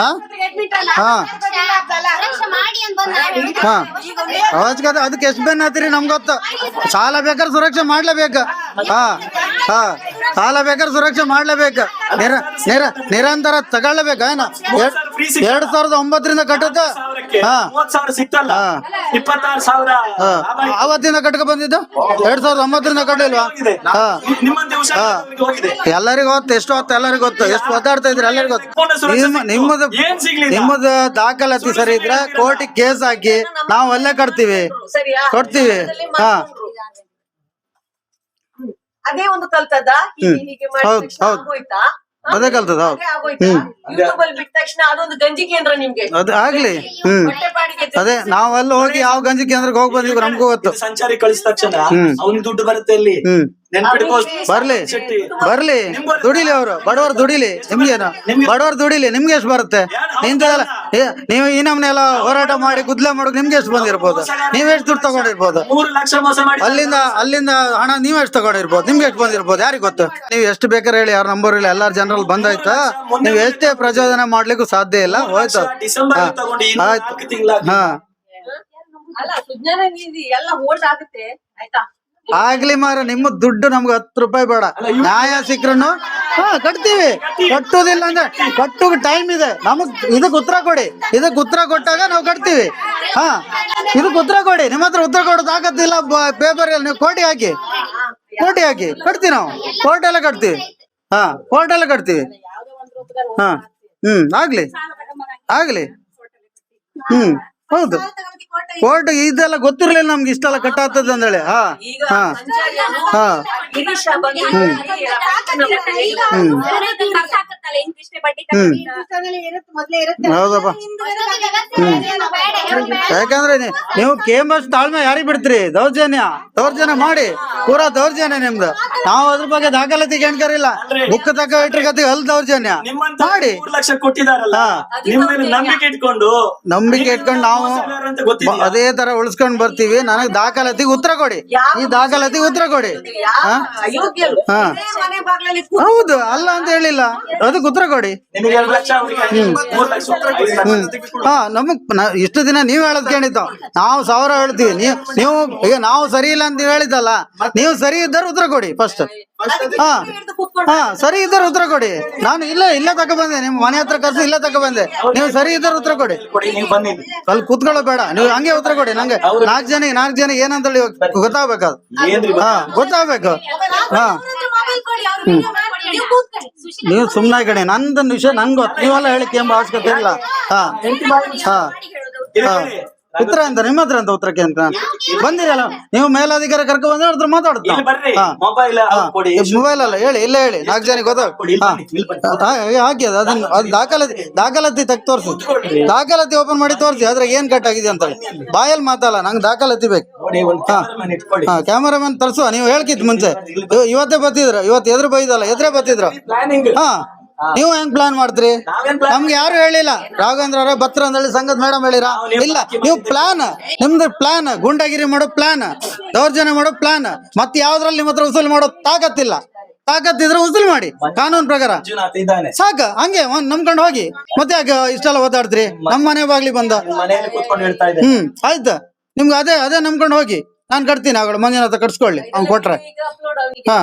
ಹಾ? ಹಾ. ಮಾಡಿ ಅಂತ ಬಂದ ಹಾ. ಅವಶ್ಯಕತೆ ಅದಕ್ಕೆ ಎಷ್ಟು ಬೆನ್ನ ಹತ್ತಿರಿ ನಮ್ಗೆ ಗೊತ್ತು. ಸಾಲ ಬೇಕಾದ್ರೆ ಸುರಕ್ಷೆ ಮಾಡ್ಲೇಬೇಕು. ಹಾ ಹಾ. ಸಾಲ ಬೇಕಾದ್ರೆ ಸುರಕ್ಷೆ ಮಾಡ್ಲೇಬೇಕು. ನಿರ ನಿರ ನಿರಂತರ ತಗೊಳ್ಲೇಬೇಕು ಏನ ಎರಡ್ ಸಾವಿರದ ಒಂಬತ್ತರಿಂದ ಕಟ್ಟುತ್ತ. ಅವತ್ತಿಂದ ಸಿಕ್ತಲ್ಲ. ಇಪ್ಪತ್ತಾರು ಸಾವಿರ. ಆವತ್ತಿಂದ ಕಟ್ಕ ಬಂದಿದ್ದು? ಎರಡ್ ಸಾವಿರದ ಒಂಬತ್ತರಿಂದ ಕಟ್ಟಿಲ್ವಾ ಎಲ್ಲರಿಗೂ ಗೊತ್ತು ಎಷ್ಟು ಹೊತ್ತು ಎಲ್ಲರಿಗೂ ಗೊತ್ತು ಎಷ್ಟು ಒದ್ದಾಡ್ತಾ ಇದ್ರೆ ಎಲ್ಲರಿಗೂ ಗೊತ್ತು. ನಿಮ್ಮದು ಏನ್ ಸಿಗ್ಲಿಲ್ಲ? ನಿಮ್ಮದು ದಾಖಲಾತಿ ಸರಿ ಇದ್ರೆ ಕೋರ್ಟಿಗೆ ಕೇಸ್ ಹಾಕಿ ನಾವು ಅಲ್ಲೇ ಕಟ್ತೀವಿ. ಸರಿಯಾ? ಕೊಡ್ತೀವಿ. ಹಾ. ಅದೇ ಒಂದು ಕಲ್ತದ ಹೀಗೆ ಹ್ಮ್. ಅದೇ ಕಲ್ತದ ಹೌದು ಅದೇ ಆಗೋಯ್ತಾ ಯೂಟ್ಯೂಬ್ ಅಲ್ಲಿ ಬಿಟ್ಟ ತಕ್ಷಣ ಅದೊಂದು ಗಂಜಿ ಕೇಂದ್ರ ನಿಮ್ಗೆ. ಅದು ಆಗ್ಲಿ. ಹ್ಮ್. ಹೊಟ್ಟೆ ಪಾಡಿಗೆ ಅದೇ ನಾವೆಲ್ಲ ಹೋಗಿ ಯಾವ ಗಂಜಿ ಕೇಂದ್ರಕ್ಕೆ ಹೋಗಿ ಬಂದಿವಿ ನಮ್ಗೂ ಗೊತ್ತು. ಸಂಚಾರಿ ಕಳಿಸಿದ ತಕ್ಷಣ ಹ್ಮ್. ಅವ್ನ್ ದುಡ್ಡು ಬರುತ್ತೆ ಇಲ್ಲಿ. ಹ್ಮ್. ಬರ್ಲಿ. ಬರ್ಲಿ. ದುಡಿಲಿ ಅವರು. ಬಡವರು ದುಡಿಲಿ. ನಿಮ್ಗೇನು ಏನು? ಬಡವರು ದುಡಿಲಿ. ನಿಮ್ಗೆ ಎಷ್ಟು ಬರುತ್ತೆ? ನಿಂತದಲ್ಲ ಏ, ನೀವು ಈ ನಮ್ನೆಲ್ಲ ಹೋರಾಟ ಮಾಡಿ ಗುದ್ಲೆ ಮಾಡೋಕೆ ನಿಮ್ಗೆ ಎಷ್ಟು ಬಂದಿರ್ಬೋದು? ನೀವ್ ಎಷ್ಟು ದುಡ್ಡು ತಗೊಂಡಿರ್ಬೋದು? ಮೂರು ಲಕ್ಷ ಮೋಸ ಮಾಡಿ ಅಲ್ಲಿಂದ ಅಲ್ಲಿಂದ ಹಣ ನೀವ್ ಎಷ್ಟು ತಗೊಂಡಿರ್ಬೋದು? ನಿಮ್ಗೆ ಎಷ್ಟು ಬಂದಿರ್ಬೋದು? ಯಾರಿಗ್ ಗೊತ್ತು? ನೀವು ಎಷ್ಟು ಬೇಕಾದ್ರೆ ಹೇಳಿ ಯಾರ ನಂಬರ್ ಇಲ್ಲ ಎಲ್ಲಾರು ಜನರಲ್ ಬಂದಾಯ್ತಾ? ನೀವು ಎಷ್ಟೇ ಪ್ರಚೋದನೆ ಮಾಡ್ಲಿಕ್ಕೂ ಸಾಧ್ಯ ಇಲ್ಲ. ಹೋಯ್ತು. ಡಿಸೆಂಬರ್ ಹಾ. ಆಯ್ತು. ಹಾ. ಅಲ್ಲ ಸುಜ್ಞಾನ ಎಲ್ಲ ಹೋಲ್ಡ್ ಆಗುತ್ತೆ. ಆಯ್ತಾ? ಆಗ್ಲಿ ಮಾರ ನಿಮ್ಮ ದುಡ್ಡು ನಮ್ಗೆ ಹತ್ತು ರೂಪಾಯಿ ಬೇಡ. ನ್ಯಾಯ ಸಿಕ್ರನು ಹಾ ಕಟ್ತೀವಿ. ಕಟ್ಟುದಿಲ್ಲ ಅಂದ್ರೆ ಕಟ್ಟು ಟೈಮ್ ಇದೆ. ನಮಗ್ ಇದಕ್ ಉತ್ತರ ಕೊಡಿ. ಇದಕ್ ಉತ್ತರ ಕೊಟ್ಟಾಗ ನಾವು ಕಟ್ತೀವಿ. ಹಾ ಇದಕ್ ಉತ್ತರ ಕೊಡಿ. ನಿಮ್ಮ ಹತ್ರ ಉತ್ತರ ಕೊಡೋದು ಆಗತ್ತಿಲ್ಲ ಪೇಪರ್ ನೀವು ಕೋಟಿ ಹಾಕಿ. ಕೋಟಿ ಹಾಕಿ. ಕಟ್ತೀವಿ ನಾವು. ಕೋರ್ಟ್ ಎಲ್ಲ ಕಟ್ತೀವಿ. ಹಾ ಕೋರ್ಟ್ ಎಲ್ಲ ಕಟ್ತೀವಿ. ಹಾ ಹ್ಮ್ ಆಗ್ಲಿ. ಆಗ್ಲಿ. ಹ್ಮ್. ಹೌದು. ಕೋರ್ಟ್ ಇದೆಲ್ಲ ಗೊತ್ತಿರ್ಲಿಲ್ಲ ನಮ್ಗೆ ಇಷ್ಟೆಲ್ಲ ಕಟ್ ಆಗ್ತದೆ ಅಂದೇಳಿ ಹಾ. ಈಗ ಹಾ. ಹಾ. ಹ್ಮ್. ಬಂದು ಹ್ಮ್. ಹೌದಪ್ಪ ಯಾಕಂದ್ರೆ ನೀವು ಕೇಮ್ ತಾಳ್ಮೆ ಯಾರಿಗ್ ಬಿಡ್ತೀರಿ? ದೌರ್ಜನ್ಯ. ದೌರ್ಜನ್ಯ ಮಾಡಿ. ಪೂರಾ ದೌರ್ಜನ್ಯ ನಿಮ್ದು. ನಾವು ಅದ್ರ ಬಗ್ಗೆ ದಾಖಲೆ ಕೇಳ್ಕರಿಲ್ಲ. ಬುಕ್ ತಕ ಇಟ್ರಿಗತಿ ಅಲ್ಲಿ ದೌರ್ಜನ್ಯ. ಮಾಡಿ. ಲಕ್ಷ ಕೊಟ್ಟಿದಾರಲ್ಲ. ನಂಬಿಕೆ ಇಟ್ಕೊಂಡು ನಂಬಿಕೆ ಇಟ್ಕೊಂಡು ನಾವು? ಅದೇ ತರ ಉಳಿಸ್ಕೊಂಡ್ ಬರ್ತೀವಿ. ನನಗ್ ದಾಖಲಾತಿ ಉತ್ತರ ಕೊಡಿ. ಈ ದಾಖಲಾತಿ ಉತ್ತರ ಕೊಡಿ. ಹೌದು ಅಲ್ಲ ಅಂತ ಹೇಳಿಲ್ಲ. ಅದಕ್ಕೆ ಉತ್ತರ ಕೊಡಿ. ಹಾ ನಮಗ್ ಇಷ್ಟು ದಿನ ನೀವ್ ಹೇಳದ್ ಕೇಳಿತ್ತು ನಾವು ಸಾವಿರ ಹೇಳ್ತೀವಿ. ನೀವು ನೀವು ಈಗ ನಾವು ಸರಿ ಇಲ್ಲ ಅಂತ ಹೇಳಿದ್ದಲ್ಲ. ನೀವು ಸರಿ ಇದ್ದರೆ ಉತ್ತರ ಕೊಡಿ ಫಸ್ಟ್ ಹಾ. ಹಾ ಸರಿ ಇದ್ದರೆ ಉತ್ತರ ಕೊಡಿ. ನಾನು ಇಲ್ಲ ಇಲ್ಲೇ ತಕ ಬಂದೆ. ನಿಮ್ಮ ಮನೆ ಹತ್ರ ಕರ್ಸಿ ಇಲ್ಲೇ ತಕ ಬಂದೆ. ನೀವು ಸರಿ ಇದ್ದರೆ ಉತ್ತರ ಕೊಡಿ. ಕೊಡಿ ನೀವು ಬನ್ನಿ. ಅಲ್ಲಿ ಕೂತ್ಕೊಳ್ಳೋ ಬೇಡ. ನೀವು ಹಂಗೆ ಉತ್ತರ ಕೊಡಿ. ನಂಗೆ ನಾಲ್ಕ್ ಜನ ನಾಲ್ಕ್ ಜನ ಏನಂತೇಳಿ ಗೊತ್ತಾಗ್ಬೇಕದು? ಏನ್ರಿ ಹಾ ಗೊತ್ತಾಗ್ಬೇಕು. ಹಾ. ನೀವು ಸುಮ್ಮನೆ ಕಡೆ ನಂದು ವಿಷಯ ನಂಗೆ ಗೊತ್ತು. ನೀವೆಲ್ಲ ಹೇಳಿಕೆ ಎಂಬ ಅವಶ್ಯಕತೆ ಇಲ್ಲ ಹಾ ಹಾ. ಉತ್ತರ ಅಂತ ನಿಮ್ಮ ಹತ್ರ ಅಂತ ಉತ್ತರಕ್ಕೆ ಅಂತ. ಬಂದಿರಲ್ಲ. ನೀವು ಮೇಲಾಧಿಕಾರಿ ಕರ್ಕೊಂಡ್ ಬಂದ್ರೆ ಅವ್ರ ಮಾತಾಡ್ತಾ ಮೊಬೈಲ್ ಅಲ್ಲ ಹೇಳಿ ಇಲ್ಲ ಹೇಳಿ. ನಾಲ್ಕು ಜನ ಕೊಡಿ, ಗೊತ್ತಾಗ. ಹಾಕಿ ಅದು ಅದನ್ನ ಅದು ದಾಖಲಾತಿ ದಾಖಲಾತಿ ತಗ್ ತೋರ್ಸಿ. ದಾಖಲಾತಿ ಓಪನ್ ಮಾಡಿ ತೋರಿಸಿ. ಆದ್ರೆ ಏನ್ ಕಟ್ ಆಗಿದೆ ಅಂತ ಹೇಳಿ. ಬಾಯಲ್ಲಿ ಮಾತಲ್ಲ ನಂಗೆ ದಾಖಲಾತಿ ಬೇಕು. ಹಾ. ಕ್ಯಾಮರಾಮನ್ ತರ್ಸುವ ನೀವು ಹೇಳ್ಕಿದ್ ಮುಂಚೆ. ಇವತ್ತೇ ಬತ್ತಿದ್ರ ಇವತ್ತು ಎದುರು ಬೈದಲ್ಲ ಎದ್ರೆ ಬತ್ತಿದ್ರ ಹಾ. ನೀವು ಹೆಂಗ್ ಪ್ಲಾನ್ ಮಾಡ್ತೀರಿ? ನಮ್ಗೆ ಯಾರು ಹೇಳಿಲ್ಲ. ರಾಘವೇಂದ್ರ ಭತ್ರ ಬತ್ರ ಹೇಳಿ ಸಂಗತ್ ಮೇಡಮ್ ಹೇಳಿರ? ಇಲ್ಲ. ನೀವು ಪ್ಲಾನ್ ನಿಮ್ದು ಪ್ಲಾನ್ ಗುಂಡಗಿರಿ ಮಾಡೋ ಪ್ಲಾನ್ ದೌರ್ಜನ್ಯ ಮಾಡೋ ಪ್ಲಾನ್ ಮತ್ತೆ ಯಾವ್ದ್ರಲ್ಲಿ ನಿಮ್ಮ ಹತ್ರ ವಸೂಲಿ ಮಾಡೋ ತಾಕತ್ತಿಲ್ಲ ತಾಕತ್ತಿದ್ರೆ ವಸೂಲಿ ಮಾಡಿ. ಕಾನೂನು ಪ್ರಕಾರ. ಸಾಕ. ಹಂಗೆ ಒಂದ್ ನಂಬ್ಕೊಂಡು ಹೋಗಿ. ಮತ್ತೆ ಯಾಕೆ ಇಷ್ಟೆಲ್ಲ ಓದಾಡ್ತೀರಿ ನಮ್ಮ ಮನೆ ಬಾಗ್ಲಿ ಬಂದ. ಹ್ಮ್ ಆಯ್ತಾ. ನಿಮ್ಗೆ ಅದೇ ಅದೇ ನಂಬ್ಕೊಂಡು ಹೋಗಿ. ನಾನ್ ಕಟ್ತೀನಿ ಅವಳು ಮಂಜುನಾಥ ಕಟ್ಸ್ಕೊಳ್ಳಿ. ಅವ್ನ್ ಕೊಟ್ರೆ. ಹಾ.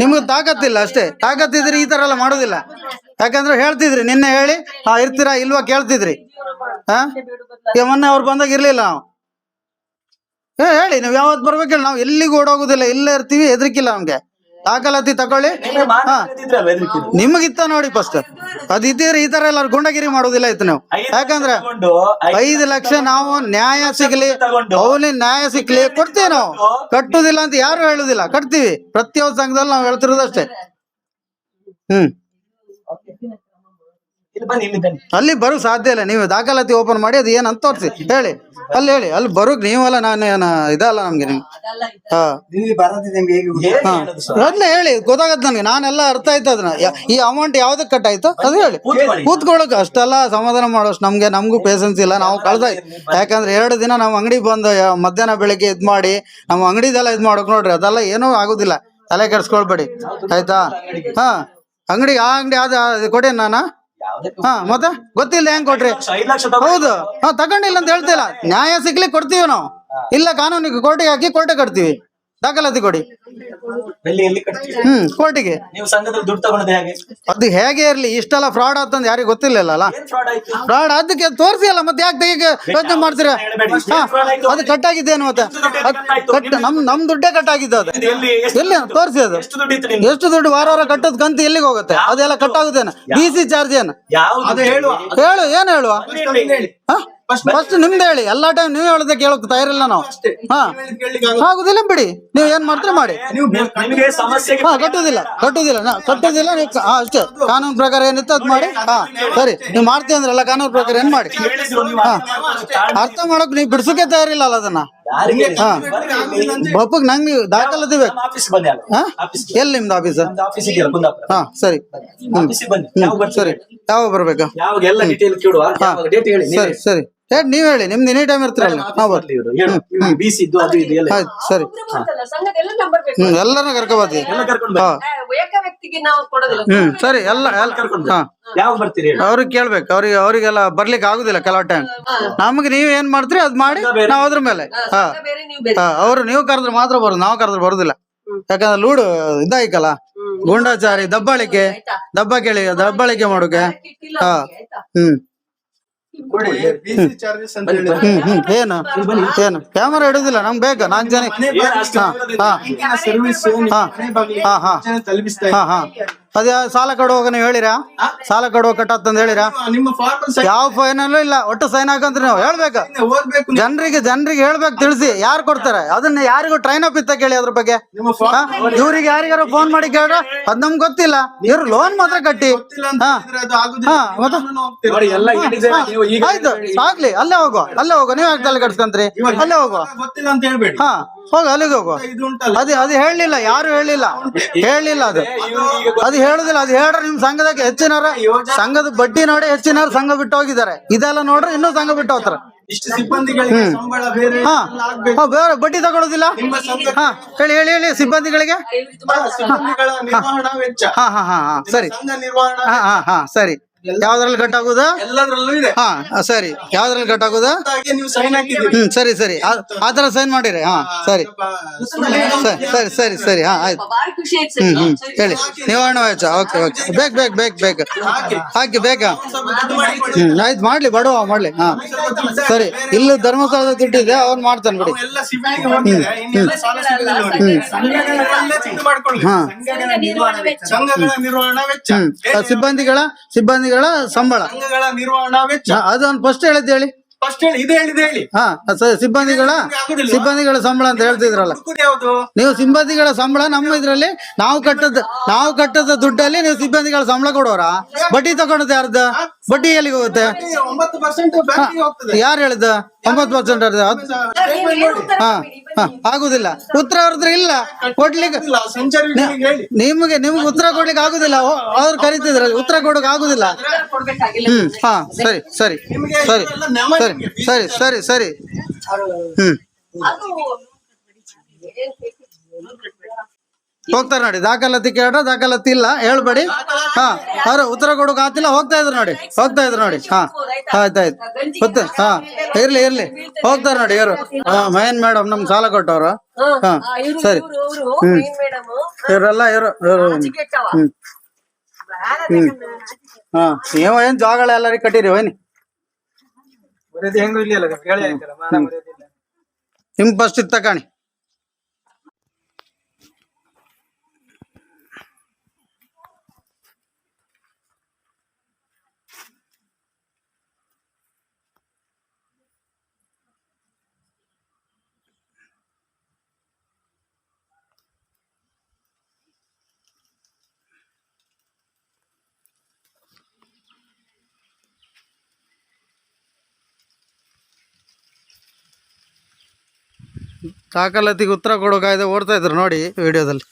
ನಿಮ್ಗೆ ತಾಕತ್ತಿಲ್ಲ ಅಷ್ಟೇ. ತಾಕತ್ತಿದ್ರೆ ಈ ತರ ಎಲ್ಲ ಮಾಡೋದಿಲ್ಲ. ಯಾಕಂದ್ರೆ ಹೇಳ್ತಿದ್ರಿ ನಿನ್ನೆ ಹೇಳಿ ಹಾ ಇರ್ತೀರಾ ಇಲ್ವಾ ಕೇಳ್ತಿದ್ರಿ. ಹಾ? ಮೊನ್ನೆ ಅವ್ರು ಬಂದಾಗ ಇರ್ಲಿಲ್ಲ ನಾವು. ಏ ಹೇಳಿ ನೀವು ಯಾವತ್ತು ಬರ್ಬೇಕಿಲ್ಲ ನಾವು ಎಲ್ಲಿಗೂ ಓಡೋಗುದಿಲ್ಲ ಇಲ್ಲೇ ಇರ್ತೀವಿ ಹೆದರಿಕಿಲ್ಲ ನಮ್ಗೆ. ದಾಖಲಾತಿ ತಗೊಳ್ಳಿ. ಹಾ. ನಿಮಗಿತ್ತ ನೋಡಿ ಫಸ್ಟ್ ಅದ್ ಇದ್ದೀರಿ ಈ ತರ ಎಲ್ಲ ಗುಂಡಗಿರಿ ಮಾಡೋದಿಲ್ಲ ಇತ್ತು ನಾವು. ಯಾಕಂದ್ರೆ ಐದು ಲಕ್ಷ ನಾವು ನ್ಯಾಯ ಸಿಗ್ಲಿ ಅವನಿಗೆ ನ್ಯಾಯ ಸಿಗ್ಲಿ ಕೊಡ್ತೀವಿ ನಾವು. ಕಟ್ಟುದಿಲ್ಲ ಅಂತ ಯಾರು ಹೇಳುದಿಲ್ಲ ಕಟ್ತೀವಿ. ಪ್ರತಿಯೊಂದು ಸಂಘದಲ್ಲಿ ನಾವು ಹೇಳ್ತಿರೋದು ಅಷ್ಟೇ. ಹ್ಮ್. ಅಲ್ಲಿ ಬರೋ ಸಾಧ್ಯ ಇಲ್ಲ ನೀವು ದಾಖಲಾತಿ ಓಪನ್ ಮಾಡಿ ಅದು ಏನಂತ ತೋರಿಸಿ ಹೇಳಿ. ಅಲ್ಲಿ ಹೇಳಿ ಅಲ್ಲಿ ಬರೋಕ್ ನೀವಲ್ಲ ನಾನು ಏನ ಇದಲ್ಲ ನಮ್ಗೆ ನಿಮ್ಗೆ? ಹಾ. ಹೇಗೆ ಹಾ. ಹೇಳೋದು ಸರ್? ಹೇಳಿ ಗೊತ್ತಾಗತ್ತೆ ನನಗೆ. ನಾನೆಲ್ಲ ಅರ್ಥ ಆಯ್ತು ಅದನ್ನ ಯಾ- ಈ ಅಮೌಂಟ್ ಯಾವ್ದಕ್ ಕಟ್ ಆಯ್ತು? ಅದು ಹೇಳಿ. ಕೂತ್ಕೊಳಕ್ ಕೂತ್ಕೊಳ್ಳೋಕೆ ಅಷ್ಟೆಲ್ಲ ಸಮಾಧಾನ ಮಾಡೋಷ್ಟು ನಮ್ಗೆ ನಮಗೂ ಪೇಷನ್ಸ್ ಇಲ್ಲ. ನಾವು ಕಳ್ದಾಯ್ ಯಾಕಂದ್ರೆ ಎರಡು ದಿನ ನಾವು ಅಂಗಡಿ ಬಂದು ಯಾ- ಮಧ್ಯಾಹ್ನ ಬೆಳಿಗ್ಗೆ ಇದ್ ಮಾಡಿ ನಮ್ಮ ಅಂಗಡಿದೆಲ್ಲ ಇದ್ ಮಾಡೋಕ್ ನೋಡ್ರಿ. ಅದೆಲ್ಲ ಏನೂ ಆಗುದಿಲ್ಲ. ತಲೆ ಕೆಡ್ಸ್ಕೊಳ್ಬೇಡಿ. ಆಯ್ತಾ? ಹಾ. ಅಂಗಡಿ ಆ ಅಂಗಡಿ ಅದ ಕೊಡಿ ನಾನ ಹಾ ಮತ್ತೆ? ಗೊತ್ತಿಲ್ಲ ಹೆಂಗ್ ಕೊಟ್ರಿ? ಹೌದು. ಹಾ ತಗೊಂಡಿಲ್ಲ ಅಂತ ಹೇಳ್ತಿಲ್ಲ. ನ್ಯಾಯ ಸಿಗ್ಲಿಕ್ಕೆ ಕೊಡ್ತೀವಿ ನಾವು. ಇಲ್ಲ ಕಾನೂನಿಗೆ ಕೋರ್ಟಿಗೆ ಹಾಕಿ ಕೋರ್ಟೆ ಕಟ್ತೀವಿ. ದಾಖಲಾತಿ ಕೊಡಿ. ಎಲ್ಲಿ ಎಲ್ಲಿ ಕಟ್ತೀವಿ ಹ್ಮ್ ಕೋರ್ಟಿಗೆ. ನೀವು ಸಂಘದಲ್ಲಿ ದುಡ್ಡು ತಗೊಂಡದ್ದು ಹೇಗೆ? ಅದು ಹೇಗೆ ಇರ್ಲಿ ಇಷ್ಟೆಲ್ಲ ಫ್ರಾಡ್ ಆತಂದ್ ಯಾರಿಗೂ ಗೊತ್ತಿಲ್ಲಲ್ಲ ಏನ್ ಫ್ರಾಡ್ ಆಯ್ತು? ಫ್ರಾಡ್ ಅದಕ್ಕೆ ತೋರಿಸಿ ಅಲ್ಲ ಮತ್ತೆ ಯಾಕೆ ಈಗ ಯೋಚನೆ ಮಾಡ್ತೀರಾ? ಹೇಳ್ಬೇಡಿ. ಹಾ? ಅದು ಕಟ್ಟಾಗಿದ್ದೇನು ಮತ್ತೆ? ಅದ್ ಕಟ್ ನಮ್ ನಮ್ ದುಡ್ಡೇ ಕಟ್ ಕಟ್ಟಾಗಿದ್ದು ಅದು. ಇದು ಎಲ್ಲಿ ಎಷ್ಟು ಎಲ್ಲಿ ತೋರಿಸಿ ಅದು. ಎಷ್ಟು ದುಡ್ಡು ಇತ್ತು ನಿಮ್ದು? ಎಷ್ಟು ದುಡ್ಡು ವಾರ ವಾರ ಕಟ್ಟೋದ್ ಕಂತು ಎಲ್ಲಿಗೆ ಹೋಗುತ್ತೆ? ಅದೆಲ್ಲ ಕಟ್ ಆಗುತ್ತೇನೆ ಬಿ ಸಿ ಚಾರ್ಜ್ ಏನು? ಹೇಳುವ. ಹೇಳು. ಏನ್ ಹೇಳುವ? ಫಸ್ಟ್ ನಿಮ್ದು ಹೇಳಿ ಎಲ್ಲಾ ಟೈಮ್ ನೀವು ಹೇಳದ ಕೇಳಕ್ ತಯಾರಿಲ್ಲ ನಾವು. ಹಾ. ಆಗುದಿಲ್ಲ. ಬಿಡಿ. ನೀವು ಏನ್ ಮಾಡ್ತೀರಿ ಮಾಡಿ. ಹಾ ಕಟ್ಟುದಿಲ್ಲ ಕಟ್ಟುದಿಲ್ಲ ನಾ ಕಟ್ಟುದಿಲ್ಲ ನೀವು ಕ- ಹಾ ಅಷ್ಟೇ. ಕಾನೂನು ಪ್ರಕಾರ ಏನಿತ್ತು ಅದ್ ಮಾಡಿ. ಹಾ ಸರಿ. ನೀವು ಮಾಡ್ತೀವಿ ಅಂದ್ರಲ್ಲ ಕಾನೂನು ಪ್ರಕಾರ ಏನ್ ಮಾಡಿ. ನೀವು ಹಾ. ಅರ್ಥ ಮಾಡಕ್ ನೀವು ಬಿಡ್ಸಕ್ಕೆ ತಯಾರಿಲ್ಲ ಅಲ್ಲ ಅದನ್ನ. ಯಾರಿಗೆ? ಹಾ. ಬಪ್ಪಗ್ ನಂಗೆ ದಾಖಲಾತಿ ಬೇಕು. ಆಫೀಸ್ ಬನ್ನಿ ಅಲ್ಲ. ಹಾ? ಎಲ್ಲಿ ನಿಮ್ದು ಆಫೀಸ್ ನಮ್ದು ಆಫೀಸ್ ಇದೆಯಲ್ಲ ಕುಂದಾಪುರ. ಹಾ ಸರಿ. ಹ್ಮ್. ಆಫೀಸಿಗೆ ಬನ್ನಿ. ಹ್ಮ್. ಯಾವ ಸರಿ. ಯಾವಾಗ ಬರ್ಬೇಕಾ? ಯಾವಾಗ ಎಲ್ಲ ಡೀಟೇಲ್ ಕೇಳುವ? ಡೇಟ್ ಹೇಳಿ ಸರಿ ಸರಿ. ಹೇಳಿ ನೀವ್ ಹೇಳಿ ನಿಮ್ದು ಎನಿ ಟೈಮ್ ಇರ್ತೀರಲ್ಲ ನಾವು ಬರ್ತೀವಿ ಬಿ ಸಿ ಇದ್ದು ಅದು ಇದು ಎಲ್ಲ. ಆಯ್ತು ಸರಿ. ಒಬ್ರು ಸಂಘದ ಎಲ್ಲ ಬೇಕು. ಹ್ಮ್ ಎಲ್ಲರನ್ನ ಕರ್ಕೊಂಡ್ ಬರ್ತೀವಿ. ಎಲ್ಲ ಕರ್ಕೊಂಡು ಹಾ. ಬನ್ನಿ ಏಕ ವ್ಯಕ್ತಿಗೆ ನಾವು ಕೊಡೋದಿಲ್ಲ. ಹ್ಮ್ ಸರಿ ಎಲ್ಲ ಎಲ್ಲ ಕರ್ಕೊಂಡು ಹಾ. ಯಾವಾಗ ಬರ್ತೀರಿ ಹೇಳಿ. ಅವ್ರಿಗೆ ಕೇಳ್ಬೇಕು ಅವ್ರಿಗೆ ಅವರಿಗೆಲ್ಲ ಬರ್ಲಿಕ್ಕೆ ಆಗುದಿಲ್ಲ ಕೆಲವು ಟೈಮ್ ನಮ್ಗೆ ನೀವ್ ಏನ್ ಮಾಡ್ತೀರಿ ಅದ್ ಮಾಡಿ ನಾವ್ ಅದ್ರ ಮೇಲೆ. ಹಾ ಸಂಘ ಬೇರೆ ನೀವು ಬೇರೆ. ಹಾ ಅವ್ರು ನೀವು ಕರೆದ್ರೆ ಮಾತ್ರ ಬರೋದು ನಾವು ಕರೆದ್ರೆ ಬರುದಿಲ್ಲ. ಯಾಕಂದ್ರೆ ಲೂಡು ಇದಾಯ್ಕಲ್ಲ ಗೂಂಡಾಚಾರಿ ದಬ್ಬಾಳಿಕೆ ದಬ್ಬ ಕೇಳಿ ದಬ್ಬಾಳಿಕೆ ಮಾಡೋಕೆ. ಕಿಟ್ಟಿಲ್ಲ ಹಾ. ಅವ್ರಿಗೆ, ಆಯ್ತಾ? ಹ್ಮ್ ಬನ್ನಿ, ಬನ್ನಿ. ಹ್ಮ್ ಹ್ಮ್ ಏನು? ಏನು? ಕ್ಯಾಮರಾ ಹಿಡಿದಿಲ್ಲ ನಮ್ಗೆ ಬೇಕಾ. ನಾಲ್ಕು ಜನ ಹಾ ಹಾ ಸರ್ವಿಸ್ ಹಾ. ಹಾ ಹಾ. ತಲುಪಿಸ್ತಾ ಹಾ ಹಾ. ಅದೇ ಸಾಲ ಕೊಡುವಾಗ ನೀವು ಹೇಳಿರಾ? ಸಾಲ ಕೊಡುವ ಕಟ್ಟತ್ತಂತ ಹೇಳಿರಾ? ನಿಮ್ಮ ಫಾರ್ಮಲ್ ಯಾವ ಫೈನಲ್ಲೂ ಇಲ್ಲ ಒಟ್ಟು ಸೈನ್ ಹಾಕಂದ್ರೆ ನೀವು ಹೇಳ್ಬೇಕು. ಓದ್ಬೇಕು. ಜನರಿಗೆ ಜನರಿಗೆ ಹೇಳ್ಬೇಕು ತಿಳಿಸಿ. ಯಾರು ಕೊಡ್ತಾರೆ? ಅದನ್ನ ಯಾರಿಗೂ ಟ್ರೈನ್ ಅಪ್ ಇತ್ತ ಕೇಳಿ ಅದ್ರ ಬಗ್ಗೆ? ಇವ್ರಿಗೆ ಯಾರಿಗಾರು ಫೋನ್ ಮಾಡಿ ಕೇಳ್ರ ಅದ್ ನಮ್ಗೆ ಗೊತ್ತಿಲ್ಲ. ಇವ್ರು ಲೋನ್ ಮಾತ್ರ ಕಟ್ಟಿ. ಆಯ್ತು ಆಗ್ಲಿ ಅಲ್ಲೇ ಹೋಗೋ ಅಲ್ಲೇ ಹೋಗೋ ನೀವ್ ಯಾಕೆ ತಲೆ ಕಟ್ಸ್ಕೊಂತ್ರಿ ಅಲ್ಲೇ ಹೋಗೋ ಗೊತ್ತಿಲ್ಲ ಅಂತ ಹೇಳ್ಬೇಡಿ. ಹಾ. ಹೋಗ ಅಲ್ಲಿಗೆ ಹೋಗು. ಅದೇ ಅದು ಹೇಳಲಿಲ್ಲ ಯಾರು ಹೇಳಿಲ್ಲ ಹೇಳಿಲ್ಲ ಅದು. ಅದು ಹೇಳುದಿಲ್ಲ ಅದು ಹೇಳ್ರಿ ನಿಮ್ ಸಂಘದಾಗ ಹೆಚ್ಚಿನಾರ ಸಂಘದ ಬಡ್ಡಿ ನೋಡಿ ಹೆಚ್ಚಿನಾರ ಸಂಘ ಬಿಟ್ಟು ಹೋಗಿದ್ದಾರೆ. ಇದೆಲ್ಲ ನೋಡ್ರಿ ಇನ್ನೂ ಸಂಘ ಬಿಟ್ಟು ಹೋಗ್ತಾರೆ. ಬೇರೆ ಬಡ್ಡಿ ತಗೊಳ್ಳೋದಿಲ್ಲ ಹಾ ಹೇಳಿ ಹೇಳಿ ಹೇಳಿ ಸಿಬ್ಬಂದಿಗಳಿಗೆ. ಹಾ, ಹಾ ಹಾ ಹಾ ಸರಿ. ಹಾ ಹಾ ಹಾ ಸರಿ. ಯಾವ್ದ್ರಲ್ಲಿ ಕಟ್ಟಾಗುದ ಎಲ್ಲದ್ರಲ್ಲೂ ಇದೆ. ಹಾ ಸರಿ. ಯಾವ್ದ್ರಲ್ಲಿ ಕಟ್ ಹಾಗೆ ನೀವು ಸೈನ್ ಹಾಕಿದ್ದೀರಿ. ಹ್ಮ್ ಸರಿ ಸರಿ. ಆ- ಆ ತರ ಸೈನ್ ಮಾಡಿರಿ. ಹಾ ಸರಿ. ಸರಿ ಸರಿ ಸರಿ ಸರಿ ಹಾ ಆಯ್ತು. ಬಾರಿ ಖುಷಿ ಆಯ್ತು ಹ್ಮ್ ಹ್ಮ್. ಹೇಳಿ. ನಿವಾರಣೆ ವೆಚ್ಚ ಓಕೆ ಓಕೆ. ಬೇಕ್ ಬೇಕ್ ಬೇಕ್ ಬೇಕು ಹಾಕಿ ಬೇಕಾ ಹ್ಮ್ ಆಯ್ತು ಮಾಡ್ಲಿ ಬಡವ ಮಾಡ್ಲಿ. ಹಾ. ಸರಿ. ಇಲ್ಲಿ ಧರ್ಮಸ್ಥಳದ ದುಡ್ಡಿದೆ ಅವ್ನು ಮಾಡ್ತಾನೆ ಬಿಡಿ. ಎಲ್ಲ ಇನ್ನೆಲ್ಲ ಸಾಲ ಸಿಗಲಿಲ್ಲ ನೋಡಿ. ಸಂಘಗಳಲ್ಲೇ ಚಿಂತೆ ಮಾಡ್ಕೊಳ್ಳಿ. ಹಾ. ಸಂಘದ ನಿರ್ವಹಣಾ ವೆಚ್ಚ. ಸಂಘಗಳ ನಿರ್ವಹಣಾ ವೆಚ್ಚ. ಹ್ಮ್. ಆ ಸಿಬ್ಬಂದಿಗಳ ಸಿಬ್ಬಂದಿಗಳ ಸಂಬಳ. ಸಂಘಗಳ ನಿರ್ವಹಣಾ ವೆಚ್ಚ. ಫಸ್ಟ್ ಹೇಳಿದ್ದು ಹೇಳಿ. ಫಸ್ಟ್ ಹೇಳಿ ಇದು ಹೇಳಿದ ಹೇಳಿ. ಹಾ ಸ- ಸಿಬ್ಬಂದಿಗಳ ಆಗುದಿಲ್ವಾ? ಸಿಬ್ಬಂದಿಗಳ ಸಂಬಳ ಅಂತ ಹೇಳ್ತಿದ್ರಲ್ಲ. ಹುಡುಕುದು ಯಾವುದು? ನೀವು ಸಿಬ್ಬಂದಿಗಳ ಸಂಬಳ ನಮ್ಮ ಇದ್ರಲ್ಲಿ ನಾವು ಕಟ್ಟದ ನಾವು ಕಟ್ಟದ ದುಡ್ಡಲ್ಲಿ ನೀವು ಸಿಬ್ಬಂದಿಗಳ ಸಂಬಳ ಕೊಡೋರ? ಬಡ್ಡಿ ತಗೊಂಡದ್ದು ಯಾರ್ದು? ಬಡ್ಡಿ ಎಲ್ಲಿಗೆ ಹೋಗುತ್ತೆ? ಒಂಬತ್ತು ಪರ್ಸೆಂಟ್ ಬ್ಯಾಂಕಿಗೆ ಹೋಗ್ತದೆ. ಯಾರು ಹೇಳಿದ ಒಂಬತ್ತು ಪರ್ಸೆಂಟ್ ಹಾ ಹಾ ಆಗುದಿಲ್ಲ. ಉತ್ತರ ಅವ್ರದ್ರ ಇಲ್ಲ. ಕೊಡ್ಲಿಕ್ಕೆ ನಿಮಗೆ ಹೇಳಿ. ನಿಮ್ಗೆ ನಿಮ್ಗೆ ಉತ್ತರ ಕೊಡ್ಲಿಕ್ಕೆ ಆಗುದಿಲ್ಲ. ಅವ್- ಅವ್ರು ಕರಿತಿದ್ರ ಉತ್ತರ ಕೊಡಕ್ ಆಗುದಿಲ್ಲ. ಕೊಡ್ಬೇಕಾಗಿಲ್ಲ. ಹ್ಮ್ ಹಾ ಸರಿ ಸರಿ. ಸರಿ. ಸರಿ ಸರಿ ಸರಿ ಸರಿ. ಹ್ಮ್. ಅದು ಹೋಗ್ತಾರೆ ನೋಡಿ. ದಾಖಲಾತಿ ಕೇಳ್ರ ದಾಖಲಾತಿ ಇಲ್ಲ ಹೇಳ್ಬೇಡಿ. ಹಾ ಅವ್ರು ಉತ್ತರ ಕೊಡೋಕೆ ಆತಿಲ್ಲ ಹೋಗ್ತಾ ಇದ್ರು ನೋಡಿ. ಹೋಗ್ತಾ ಇದ್ರು ನೋಡಿ. ಹಾ ಆಯ್ತಾಯ್ತು ಗೊತ್ತ ಹಾ ಇರ್ಲಿ ಇರ್ಲಿ. ಹೋಗ್ತಾರೆ ನೋಡಿ ಇವರು. ಹಾ ಮೈನ್ ಮೇಡಮ್ ನಮ್ ಸಾಲ ಕೊಟ್ಟವ್ರು. ಹಾ ಸರಿ. ಮೇಡಮ್. ಇವರೆಲ್ಲ ಇವರು ಹ್ಮ್. ಹಾ ನೀವು ಏನ್ ಜಾಗಗಳ ಎಲ್ಲರಿಗೆ ಕಟ್ಟಿರಿ ಹೋಯ್ನಿ ನಿಮ್ ಫಸ್ಟ್ ಇತ್ತ ಕಾಣಿ. ದಾಖಲಾತಿಗೆ ಉತ್ತರ ಕೊಡೋ ಕಾಯ್ದೆ ಓಡ್ತಾ ಇದ್ರು ನೋಡಿ ವಿಡಿಯೋದಲ್ಲಿ.